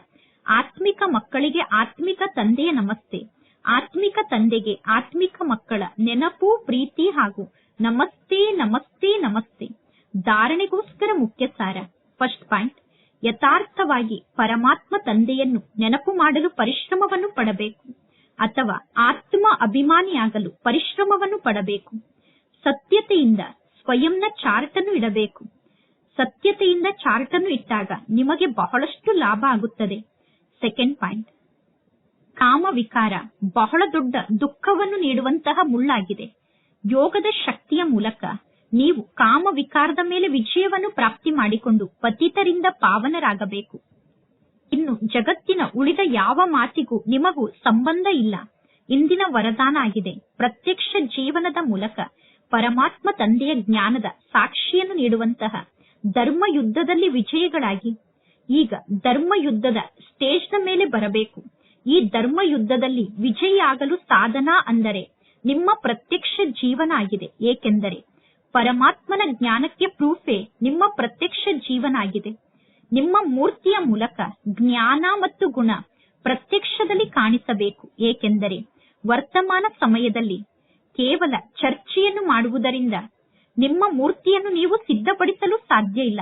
ಆತ್ಮಿಕ ಮಕ್ಕಳಿಗೆ ಆತ್ಮಿಕ ತಂದೆಯ ನಮಸ್ತೆ. ಆತ್ಮಿಕ ತಂದೆಗೆ ಆತ್ಮಿಕ ಮಕ್ಕಳ ನೆನಪು, ಪ್ರೀತಿ ಹಾಗೂ ನಮಸ್ತೆ ನಮಸ್ತೆ ನಮಸ್ತೆ. ಧಾರಣೆಗೋಸ್ಕರ ಮುಖ್ಯ ಸಾರ ಫಸ್ಟ್ ಪಾಯಿಂಟ್. ಯಥಾರ್ಥವಾಗಿ ಪರಮಾತ್ಮ ತಂದೆಯನ್ನು ನೆನಪು ಮಾಡಲು ಪರಿಶ್ರಮವನ್ನು ಪಡಬೇಕು. ಅಥವಾ ಆತ್ಮ ಅಭಿಮಾನಿಯಾಗಲು ಪರಿಶ್ರಮವನ್ನು ಪಡಬೇಕು. ಸತ್ಯತೆಯಿಂದ ಸ್ವಯಂನ ಚಾರ್ಟನ್ನು ಇಡಬೇಕು. ಸತ್ಯತೆಯಿಂದ ಚಾರ್ಟನ್ನು ಇಟ್ಟಾಗ ನಿಮಗೆ ಬಹಳಷ್ಟು ಲಾಭ ಆಗುತ್ತದೆ. ಸೆಕೆಂಡ್ ಪಾಯಿಂಟ್ ಕಾಮ ವಿಕಾರ ಬಹಳ ದೊಡ್ಡ ದುಃಖವನ್ನು ನೀಡುವಂತಹ ಮುಳ್ಳಾಗಿದೆ. ಯೋಗದ ಶಕ್ತಿಯ ಮೂಲಕ ನೀವು ಕಾಮ ವಿಕಾರದ ಮೇಲೆ ವಿಜಯವನ್ನು ಪ್ರಾಪ್ತಿ ಮಾಡಿಕೊಂಡು ಪತಿತರಿಂದ ಪಾವನರಾಗಬೇಕು. ಇನ್ನು ಜಗತ್ತಿನ ಉಳಿದ ಯಾವ ಮಾತಿಗೂ ನಿಮಗೂ ಸಂಬಂಧ ಇಲ್ಲ. ಇಂದಿನ ವರದಾನ ಆಗಿದೆ. ಪ್ರತ್ಯಕ್ಷ ಜೀವನದ ಮೂಲಕ ಪರಮಾತ್ಮ ತಂದೆಯ ಜ್ಞಾನದ ಸಾಕ್ಷಿಯನ್ನು ನೀಡುವಂತಹ ಧರ್ಮ ಯುದ್ಧದಲ್ಲಿ ವಿಜಯಗಳಾಗಿ, ಈಗ ಧರ್ಮ ಯುದ್ಧದ ಸ್ಟೇಜ್ನ ಮೇಲೆ ಬರಬೇಕು. ಈ ಧರ್ಮ ಯುದ್ಧದಲ್ಲಿ ವಿಜಯಿಯಾಗಲು ಸಾಧನ ಅಂದರೆ ನಿಮ್ಮ ಪ್ರತ್ಯಕ್ಷ ಜೀವನ ಆಗಿದೆ. ಏಕೆಂದರೆ ಪರಮಾತ್ಮನ ಜ್ಞಾನಕ್ಕೆ ಪ್ರೂಫೇ ನಿಮ್ಮ ಪ್ರತ್ಯಕ್ಷ ಜೀವನ ಆಗಿದೆ ನಿಮ್ಮ ಮೂರ್ತಿಯ ಮೂಲಕ ಜ್ಞಾನ ಮತ್ತು ಗುಣ ಪ್ರತ್ಯಕ್ಷದಲ್ಲಿ ಕಾಣಿಸಬೇಕು. ಏಕೆಂದರೆ ವರ್ತಮಾನ ಸಮಯದಲ್ಲಿ ಕೇವಲ ಚರ್ಚೆಯನ್ನು ಮಾಡುವುದರಿಂದ ನಿಮ್ಮ ಮೂರ್ತಿಯನ್ನು ನೀವು ಸಿದ್ಧಪಡಿಸಲು ಸಾಧ್ಯ ಇಲ್ಲ.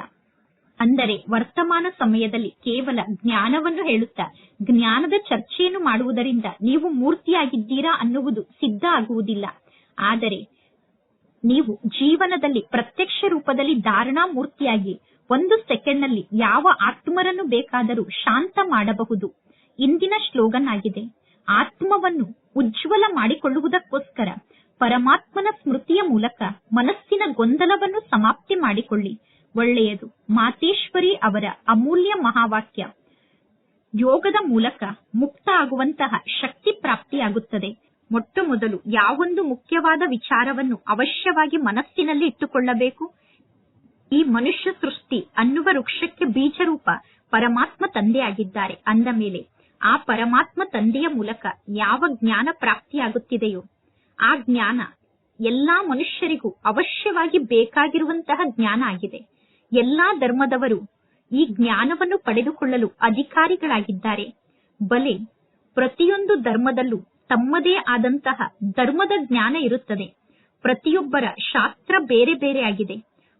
ಅಂದರೆ ವರ್ತಮಾನ ಸಮಯದಲ್ಲಿ ಕೇವಲ ಜ್ಞಾನವನ್ನು ಹೇಳುತ್ತಾ ಜ್ಞಾನದ ಚರ್ಚೆಯನ್ನು ಮಾಡುವುದರಿಂದ ನೀವು ಮೂರ್ತಿಯಾಗಿದ್ದೀರಾ ಅನ್ನುವುದು ಸಿದ್ಧ ಆಗುವುದಿಲ್ಲ. ಆದರೆ ನೀವು ಜೀವನದಲ್ಲಿ ಪ್ರತ್ಯಕ್ಷ ರೂಪದಲ್ಲಿ ಧಾರಣಾ ಮೂರ್ತಿಯಾಗಿ ಒಂದು ಸೆಕೆಂಡ್ನಲ್ಲಿ ಯಾವ ಆತ್ಮರನ್ನು ಬೇಕಾದರೂ ಶಾಂತ ಮಾಡಬಹುದು. ಇಂದಿನ ಶ್ಲೋಗನ್ ಆಗಿದೆ, ಆತ್ಮವನ್ನು ಉಜ್ವಲ ಮಾಡಿಕೊಳ್ಳುವುದಕ್ಕೋಸ್ಕರ ಪರಮಾತ್ಮನ ಸ್ಮೃತಿಯ ಮೂಲಕ ಮನಸ್ಸಿನ ಗೊಂದಲವನ್ನು ಸಮಾಪ್ತಿ ಮಾಡಿಕೊಳ್ಳಿ. ಒಳ್ಳೆಯದು. ಮಾತೇಶ್ವರಿ ಅವರ ಅಮೂಲ್ಯ ಮಹಾವಾಕ್ಯ, ಯೋಗದ ಮೂಲಕ ಮುಕ್ತ ಆಗುವಂತಹ ಶಕ್ತಿ ಪ್ರಾಪ್ತಿಯಾಗುತ್ತದೆ. ಮೊಟ್ಟ ಮೊದಲು ಯಾವೊಂದು ಮುಖ್ಯವಾದ ವಿಚಾರವನ್ನು ಅವಶ್ಯವಾಗಿ ಮನಸ್ಸಿನಲ್ಲಿ ಇಟ್ಟುಕೊಳ್ಳಬೇಕು? ಈ ಮನುಷ್ಯ ಸೃಷ್ಟಿ ಅನ್ನುವ ವೃಕ್ಷಕ್ಕೆ ಬೀಜರೂಪ ಪರಮಾತ್ಮ ತಂದೆಯಾಗಿದ್ದಾರೆ. ಅಂದ ಮೇಲೆ ಆ ಪರಮಾತ್ಮ ತಂದೆಯ ಮೂಲಕ ಯಾವ ಜ್ಞಾನ ಪ್ರಾಪ್ತಿಯಾಗುತ್ತಿದೆಯೋ, ಆ ಜ್ಞಾನ ಎಲ್ಲಾ ಮನುಷ್ಯರಿಗೂ ಅವಶ್ಯವಾಗಿ ಬೇಕಾಗಿರುವಂತಹ ಜ್ಞಾನ ಆಗಿದೆ. ಎಲ್ಲಾ ಧರ್ಮದವರು ಈ ಜ್ಞಾನವನ್ನು ಪಡೆದುಕೊಳ್ಳಲು ಅಧಿಕಾರಿಗಳಾಗಿದ್ದಾರೆ. ಬಲೆ ಪ್ರತಿಯೊಂದು ಧರ್ಮದಲ್ಲೂ ತಮ್ಮದೇ ಆದಂತಹ ಧರ್ಮದ ಜ್ಞಾನ ಇರುತ್ತದೆ. ಪ್ರತಿಯೊಬ್ಬರ ಶಾಸ್ತ್ರ ಬೇರೆ ಬೇರೆ ಆಗಿದೆ.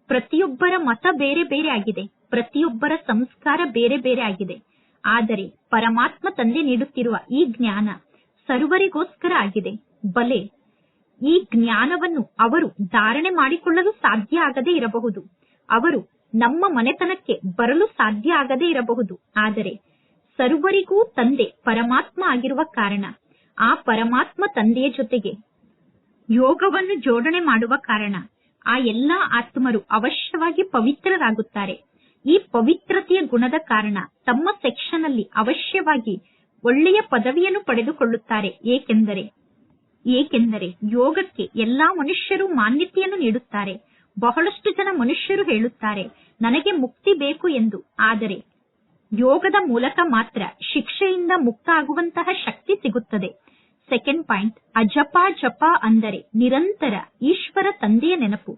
ಪ್ರತಿಯೊಬ್ಬರ ಮತ ಬೇರೆ ಬೇರೆ ಆಗಿದೆ. ಪ್ರತಿಯೊಬ್ಬರ ಸಂಸ್ಕಾರ ಬೇರೆ ಬೇರೆ ಆಗಿದೆ. ಆದರೆ ಪರಮಾತ್ಮ ತಂದೆ ನೀಡುತ್ತಿರುವ ಈ ಜ್ಞಾನ ಸರ್ವರಿಗೋಸ್ಕರ ಆಗಿದೆ. ಬಲೆ, ಈ ಜ್ಞಾನವನ್ನು ಅವರು ಧಾರಣೆ ಮಾಡಿಕೊಳ್ಳಲು ಸಾಧ್ಯ ಆಗದೇ ಇರಬಹುದು. ಅವರು ನಮ್ಮ ಮನೆತನಕ್ಕೆ ಬರಲು ಸಾಧ್ಯ ಆಗದೇ ಇರಬಹುದು. ಆದರೆ ಸರ್ವರಿಗೂ ತಂದೆ ಪರಮಾತ್ಮ ಆಗಿರುವ ಕಾರಣ ಆ ಪರಮಾತ್ಮ ತಂದೆಯ ಜೊತೆಗೆ. ಯೋಗವನ್ನು ಜೋಡಣೆ ಮಾಡುವ ಕಾರಣ ಆ ಎಲ್ಲಾ ಆತ್ಮರು ಅವಶ್ಯವಾಗಿ ಪವಿತ್ರರಾಗುತ್ತಾರೆ. ಈ ಪವಿತ್ರತೆಯ ಗುಣದ ಕಾರಣ ತಮ್ಮ ಸೆಕ್ಷನ್ ಅಲ್ಲಿ ಅವಶ್ಯವಾಗಿ ಒಳ್ಳೆಯ ಪದವಿಯನ್ನು ಪಡೆದುಕೊಳ್ಳುತ್ತಾರೆ. ಏಕೆಂದರೆ ಏಕೆಂದರೆ ಯೋಗಕ್ಕೆ ಎಲ್ಲಾ ಮನುಷ್ಯರು ಮಾನ್ಯತೆಯನ್ನು ನೀಡುತ್ತಾರೆ. ಬಹಳಷ್ಟು ಜನ ಮನುಷ್ಯರು ಹೇಳುತ್ತಾರೆ, ನನಗೆ ಮುಕ್ತಿ ಬೇಕು ಎಂದು. ಆದರೆ ಯೋಗದ ಮೂಲಕ ಮಾತ್ರ ಶಿಕ್ಷೆಯಿಂದ ಮುಕ್ತ ಆಗುವಂತಹ ಶಕ್ತಿ ಸಿಗುತ್ತದೆ. ಸೆಕೆಂಡ್ ಪಾಯಿಂಟ್ ಅಜಪ ಜಪ ಅಂದರೆ ನಿರಂತರ ಈಶ್ವರ ತಂದೆಯ ನೆನಪು.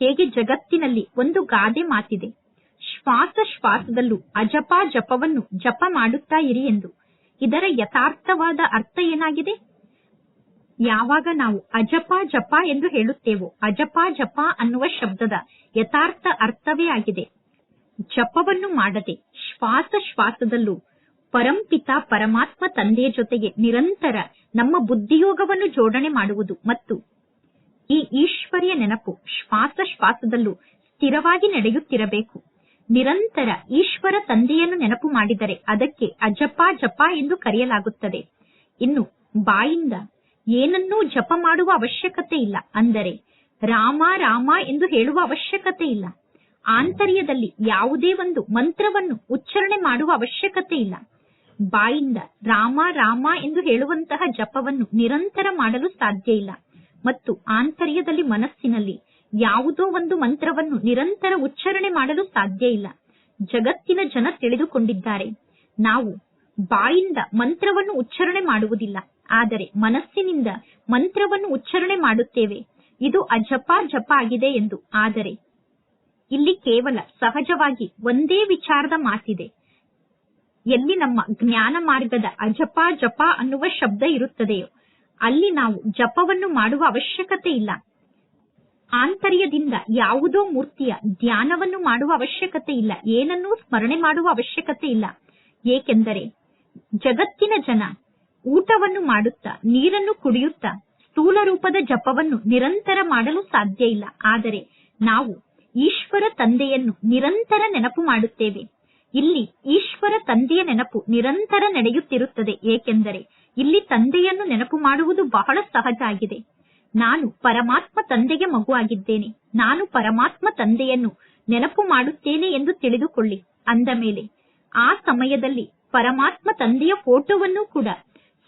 ಹೇಗೆ ಜಗತ್ತಿನಲ್ಲಿ ಒಂದು ಗಾದೆ ಮಾತಿದೆ. ಶ್ವಾಸ ಶ್ವಾಸದಲ್ಲೂ ಅಜಪ ಜಪವನ್ನು ಜಪ ಮಾಡುತ್ತಾ ಇರಿ ಎಂದು. ಇದರ ಯಥಾರ್ಥವಾದ ಅರ್ಥ ಏನಾಗಿದೆ? ಯಾವಾಗ ನಾವು ಅಜಪ ಜಪ ಎಂದು ಹೇಳುತ್ತೇವೋ, ಅಜಪ ಜಪ ಅನ್ನುವ ಶಬ್ದದ ಯಥಾರ್ಥ ಅರ್ಥವೇ ಆಗಿದೆ. ಜಪವನ್ನು ಮಾಡದೆ ಶ್ವಾಸ ಶ್ವಾಸದಲ್ಲೂ ಪರಂಪಿತ ಪರಮಾತ್ಮ ತಂದೆಯ ಜೊತೆಗೆ ನಿರಂತರ ನಮ್ಮ ಬುದ್ಧಿಯೋಗವನ್ನು ಜೋಡಣೆ ಮಾಡುವುದು ಮತ್ತು ಈ ಈಶ್ವರಿಯ ನೆನಪು ಶ್ವಾಸ ಶ್ವಾಸದಲ್ಲೂ ಸ್ಥಿರವಾಗಿ ನಡೆಯುತ್ತಿರಬೇಕು. ನಿರಂತರ ಈಶ್ವರ ತಂದೆಯನ್ನು ನೆನಪು ಮಾಡಿದರೆ ಅದಕ್ಕೆ ಅಜಪ ಜಪ ಎಂದು ಕರೆಯಲಾಗುತ್ತದೆ. ಇನ್ನು ಬಾಯಿಂದ ಏನನ್ನೂ ಜಪ ಮಾಡುವ ಅವಶ್ಯಕತೆ ಇಲ್ಲ. ಅಂದರೆ ರಾಮ ರಾಮ ಎಂದು ಹೇಳುವ ಅವಶ್ಯಕತೆ ಇಲ್ಲ. ಆಂತರ್ಯದಲ್ಲಿ ಯಾವುದೇ ಒಂದು ಮಂತ್ರವನ್ನು ಉಚ್ಚಾರಣೆ ಮಾಡುವ ಅವಶ್ಯಕತೆ ಇಲ್ಲ. ಬಾಯಿಂದ ರಾಮ ರಾಮ ಎಂದು ಹೇಳುವಂತಹ ಜಪವನ್ನು ನಿರಂತರ ಮಾಡಲು ಸಾಧ್ಯ ಇಲ್ಲ. ಮತ್ತು ಆಂತರ್ಯದಲ್ಲಿ ಮನಸ್ಸಿನಲ್ಲಿ ಯಾವುದೋ ಒಂದು ಮಂತ್ರವನ್ನು ನಿರಂತರ ಉಚ್ಚಾರಣೆ ಮಾಡಲು ಸಾಧ್ಯ ಇಲ್ಲ. ಜಗತ್ತಿನ ಜನ ತಿಳಿದುಕೊಂಡಿದ್ದಾರೆ. ನಾವು ಬಾಯಿಂದ ಮಂತ್ರವನ್ನು ಉಚ್ಚಾರಣೆ ಮಾಡುವುದಿಲ್ಲ. ಆದರೆ ಮನಸ್ಸಿನಿಂದ ಮಂತ್ರವನ್ನು ಉಚ್ಚಾರಣೆ ಮಾಡುತ್ತೇವೆ. ಇದು ಅಜಪ ಜಪ ಆಗಿದೆ ಎಂದು. ಆದರೆ ಇಲ್ಲಿ ಕೇವಲ ಸಹಜವಾಗಿ ಒಂದೇ ವಿಚಾರದ ಮಾತಿದೆ. ಎಲ್ಲಿ ನಮ್ಮ ಜ್ಞಾನ ಮಾರ್ಗದ ಅಜಪ ಜಪ ಅನ್ನುವ ಶಬ್ದ ಇರುತ್ತದೆಯೋ, ಅಲ್ಲಿ ನಾವು ಜಪವನ್ನು ಮಾಡುವ ಅವಶ್ಯಕತೆ ಇಲ್ಲ. ಆಂತರ್ಯದಿಂದ ಯಾವುದೋ ಮೂರ್ತಿಯ ಧ್ಯಾನವನ್ನು ಮಾಡುವ ಅವಶ್ಯಕತೆ ಇಲ್ಲ. ಏನನ್ನೂ ಸ್ಮರಣೆ ಮಾಡುವ ಅವಶ್ಯಕತೆ ಇಲ್ಲ. ಏಕೆಂದರೆ ಜಗತ್ತಿನ ಜನ ಊಟವನ್ನು ಮಾಡುತ್ತಾ, ನೀರನ್ನು ಕುಡಿಯುತ್ತಾ, ಸ್ಥೂಲ ರೂಪದ ಜಪವನ್ನು ನಿರಂತರ ಮಾಡಲು ಸಾಧ್ಯ ಇಲ್ಲ. ಆದರೆ ನಾವು ಈಶ್ವರ ತಂದೆಯನ್ನು ನಿರಂತರ ನೆನಪು ಮಾಡುತ್ತೇವೆ. ಇಲ್ಲಿ ಈಶ್ವರ ತಂದೆಯ ನೆನಪು ನಿರಂತರ ನಡೆಯುತ್ತಿರುತ್ತದೆ. ಏಕೆಂದರೆ ಇಲ್ಲಿ ತಂದೆಯನ್ನು ನೆನಪು ಮಾಡುವುದು ಬಹಳ ಸಹಜ ಆಗಿದೆ. ನಾನು ಪರಮಾತ್ಮ ತಂದೆಗೆ ಮಗುವಾಗಿದ್ದೇನೆ. ನಾನು ಪರಮಾತ್ಮ ತಂದೆಯನ್ನು ನೆನಪು ಮಾಡುತ್ತೇನೆ ಎಂದು ತಿಳಿದುಕೊಳ್ಳಿ. ಅಂದ ಮೇಲೆ ಆ ಸಮಯದಲ್ಲಿ ಪರಮಾತ್ಮ ತಂದೆಯ ಫೋಟೋವನ್ನು ಕೂಡ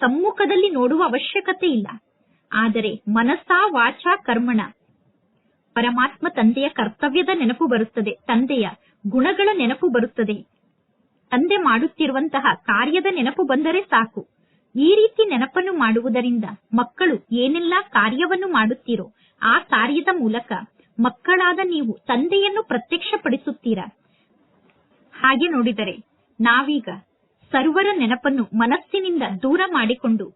ಸಮ್ಮುಖದಲ್ಲಿ ನೋಡುವ ಅವಶ್ಯಕತೆ ಇಲ್ಲ. ಆದರೆ ಮನಸಾ ವಾಚ ಕರ್ಮಣ ಪರಮಾತ್ಮ ತಂದೆಯ ಕರ್ತವ್ಯದ ನೆನಪು ಬರುತ್ತದೆ, ತಂದೆಯ ಗುಣಗಳ ನೆನಪು ಬರುತ್ತದೆ. ತಂದೆ ಮಾಡುತ್ತಿರುವಂತಹ ಕಾರ್ಯದ ನೆನಪು ಬಂದರೆ ಸಾಕು. ಈ ರೀತಿ ನೆನಪನ್ನು ಮಾಡುವುದರಿಂದ ಮಕ್ಕಳು ಏನೆಲ್ಲಾ ಕಾರ್ಯವನ್ನು ಮಾಡುತ್ತೀರೋ ಆ ಕಾರ್ಯದ ಮೂಲಕ ಮಕ್ಕಳಾದ ನೀವು ತಂದೆಯನ್ನು ಪ್ರತ್ಯಕ್ಷಪಡಿಸುತ್ತೀರಾ? ಹಾಗೆ ನೋಡಿದರೆ ನಾವೀಗ ಸರ್ವರ ನೆನಪನ್ನು ಮನಸ್ಸಿನಿಂದ ದೂರ ಮಾಡಿಕೊಂಡು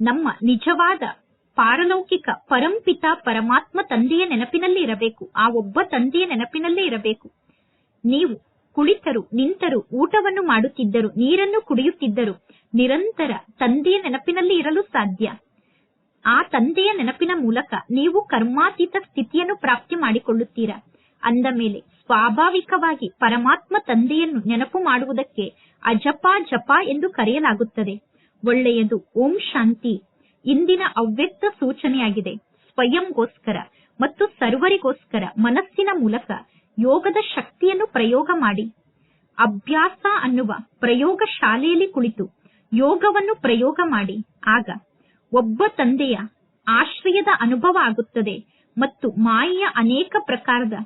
ನಮ್ಮ ನಿಜವಾದ ಪಾರಲೌಕಿಕ ಪರಂಪಿತ ಪರಮಾತ್ಮ ತಂದೆಯ ನೆನಪಿನಲ್ಲಿ ಇರಬೇಕು. ಆ ಒಬ್ಬ ತಂದೆಯ ನೆನಪಿನಲ್ಲಿ ಇರಬೇಕು. ನೀವು ಕುಳಿತರು, ನಿಂತರು, ಊಟವನ್ನು ಮಾಡುತ್ತಿದ್ದರು, ನೀರನ್ನು ಕುಡಿಯುತ್ತಿದ್ದರು, ನಿರಂತರ ತಂದೆಯ ನೆನಪಿನಲ್ಲಿ ಇರಲು ಸಾಧ್ಯ. ಆ ತಂದೆಯ ನೆನಪಿನ ಮೂಲಕ ನೀವು ಕರ್ಮಾತೀತ ಸ್ಥಿತಿಯನ್ನು ಪ್ರಾಪ್ತಿ ಮಾಡಿಕೊಳ್ಳುತ್ತೀರಾ. ಅಂದ ಮೇಲೆ ಸ್ವಾಭಾವಿಕವಾಗಿ ಪರಮಾತ್ಮ ತಂದೆಯನ್ನು ನೆನಪು ಮಾಡುವುದಕ್ಕೆ ಅಜಪ ಜಪ ಎಂದು ಕರೆಯಲಾಗುತ್ತದೆ. ಒಳ್ಳೆಯದು. ಓಂ ಶಾಂತಿ. ಇಂದಿನ ಅವ್ಯಕ್ತ ಸೂಚನೆಯಾಗಿದೆ. ಸ್ವಯಂಗೋಸ್ಕರ ಮತ್ತು ಸರ್ವರಿಗೋಸ್ಕರ ಮನಸ್ಸಿನ ಮೂಲಕ ಯೋಗದ ಶಕ್ತಿಯನ್ನು ಪ್ರಯೋಗ ಮಾಡಿ. ಅಭ್ಯಾಸ ಅನ್ನುವ ಪ್ರಯೋಗ ಶಾಲೆಯಲ್ಲಿ ಕುಳಿತು ಯೋಗವನ್ನು ಪ್ರಯೋಗ ಮಾಡಿ. ಆಗ ಒಬ್ಬ ತಂದೆಯ ಆಶ್ರಯದ ಅನುಭವ ಆಗುತ್ತದೆ ಮತ್ತು ಮಾಯೆಯ ಅನೇಕ ಪ್ರಕಾರದ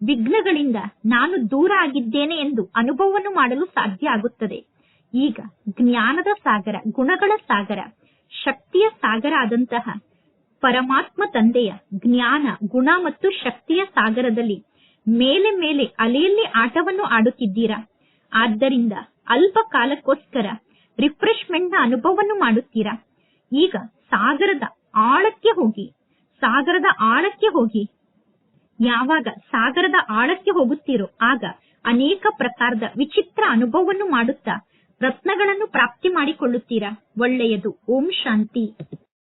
ವಿಘ್ನಗಳಿಂದ ನಾನು ದೂರ ಆಗಿದ್ದೇನೆ ಎಂದು ಅನುಭವವನ್ನು ಮಾಡಲು ಸಾಧ್ಯ ಆಗುತ್ತದೆ. ಈಗ ಜ್ಞಾನದ ಸಾಗರ, ಗುಣಗಳ ಸಾಗರ ಶಕ್ತಿಯ ಸಾಗರ ಆದಂತಹ ಪರಮಾತ್ಮ ತಂದೆಯ ಜ್ಞಾನ, ಗುಣ ಮತ್ತು ಶಕ್ತಿಯ ಸಾಗರದಲ್ಲಿ ಮೇಲೆ ಮೇಲೆ ಅಲೆಯಲ್ಲಿ ಆಟವನ್ನು ಆಡುತ್ತಿದ್ದೀರಾ? ಆದ್ದರಿಂದ ಅಲ್ಪ ಕಾಲಕ್ಕೋಸ್ಕರ ರಿಫ್ರೆಶ್ಮೆಂಟ್ನ ಅನುಭವವನ್ನು ಮಾಡುತ್ತೀರಾ? ಈಗ ಸಾಗರದ ಆಳಕ್ಕೆ ಹೋಗಿ, ಸಾಗರದ ಆಳಕ್ಕೆ ಹೋಗಿ. ಯಾವಾಗ ಸಾಗರದ ಆಳಕ್ಕೆ ಹೋಗುತ್ತೀರೋ, ಆಗ ಅನೇಕ ಪ್ರಕಾರದ ವಿಚಿತ್ರ ಅನುಭವವನ್ನು ಮಾಡುತ್ತಾ ರತ್ನಗಳನ್ನು ಪ್ರಾಪ್ತಿ ಮಾಡಿಕೊಳ್ಳುತ್ತೀರಾ? ಒಳ್ಳೆಯದು. ಓಂ ಶಾಂತಿ.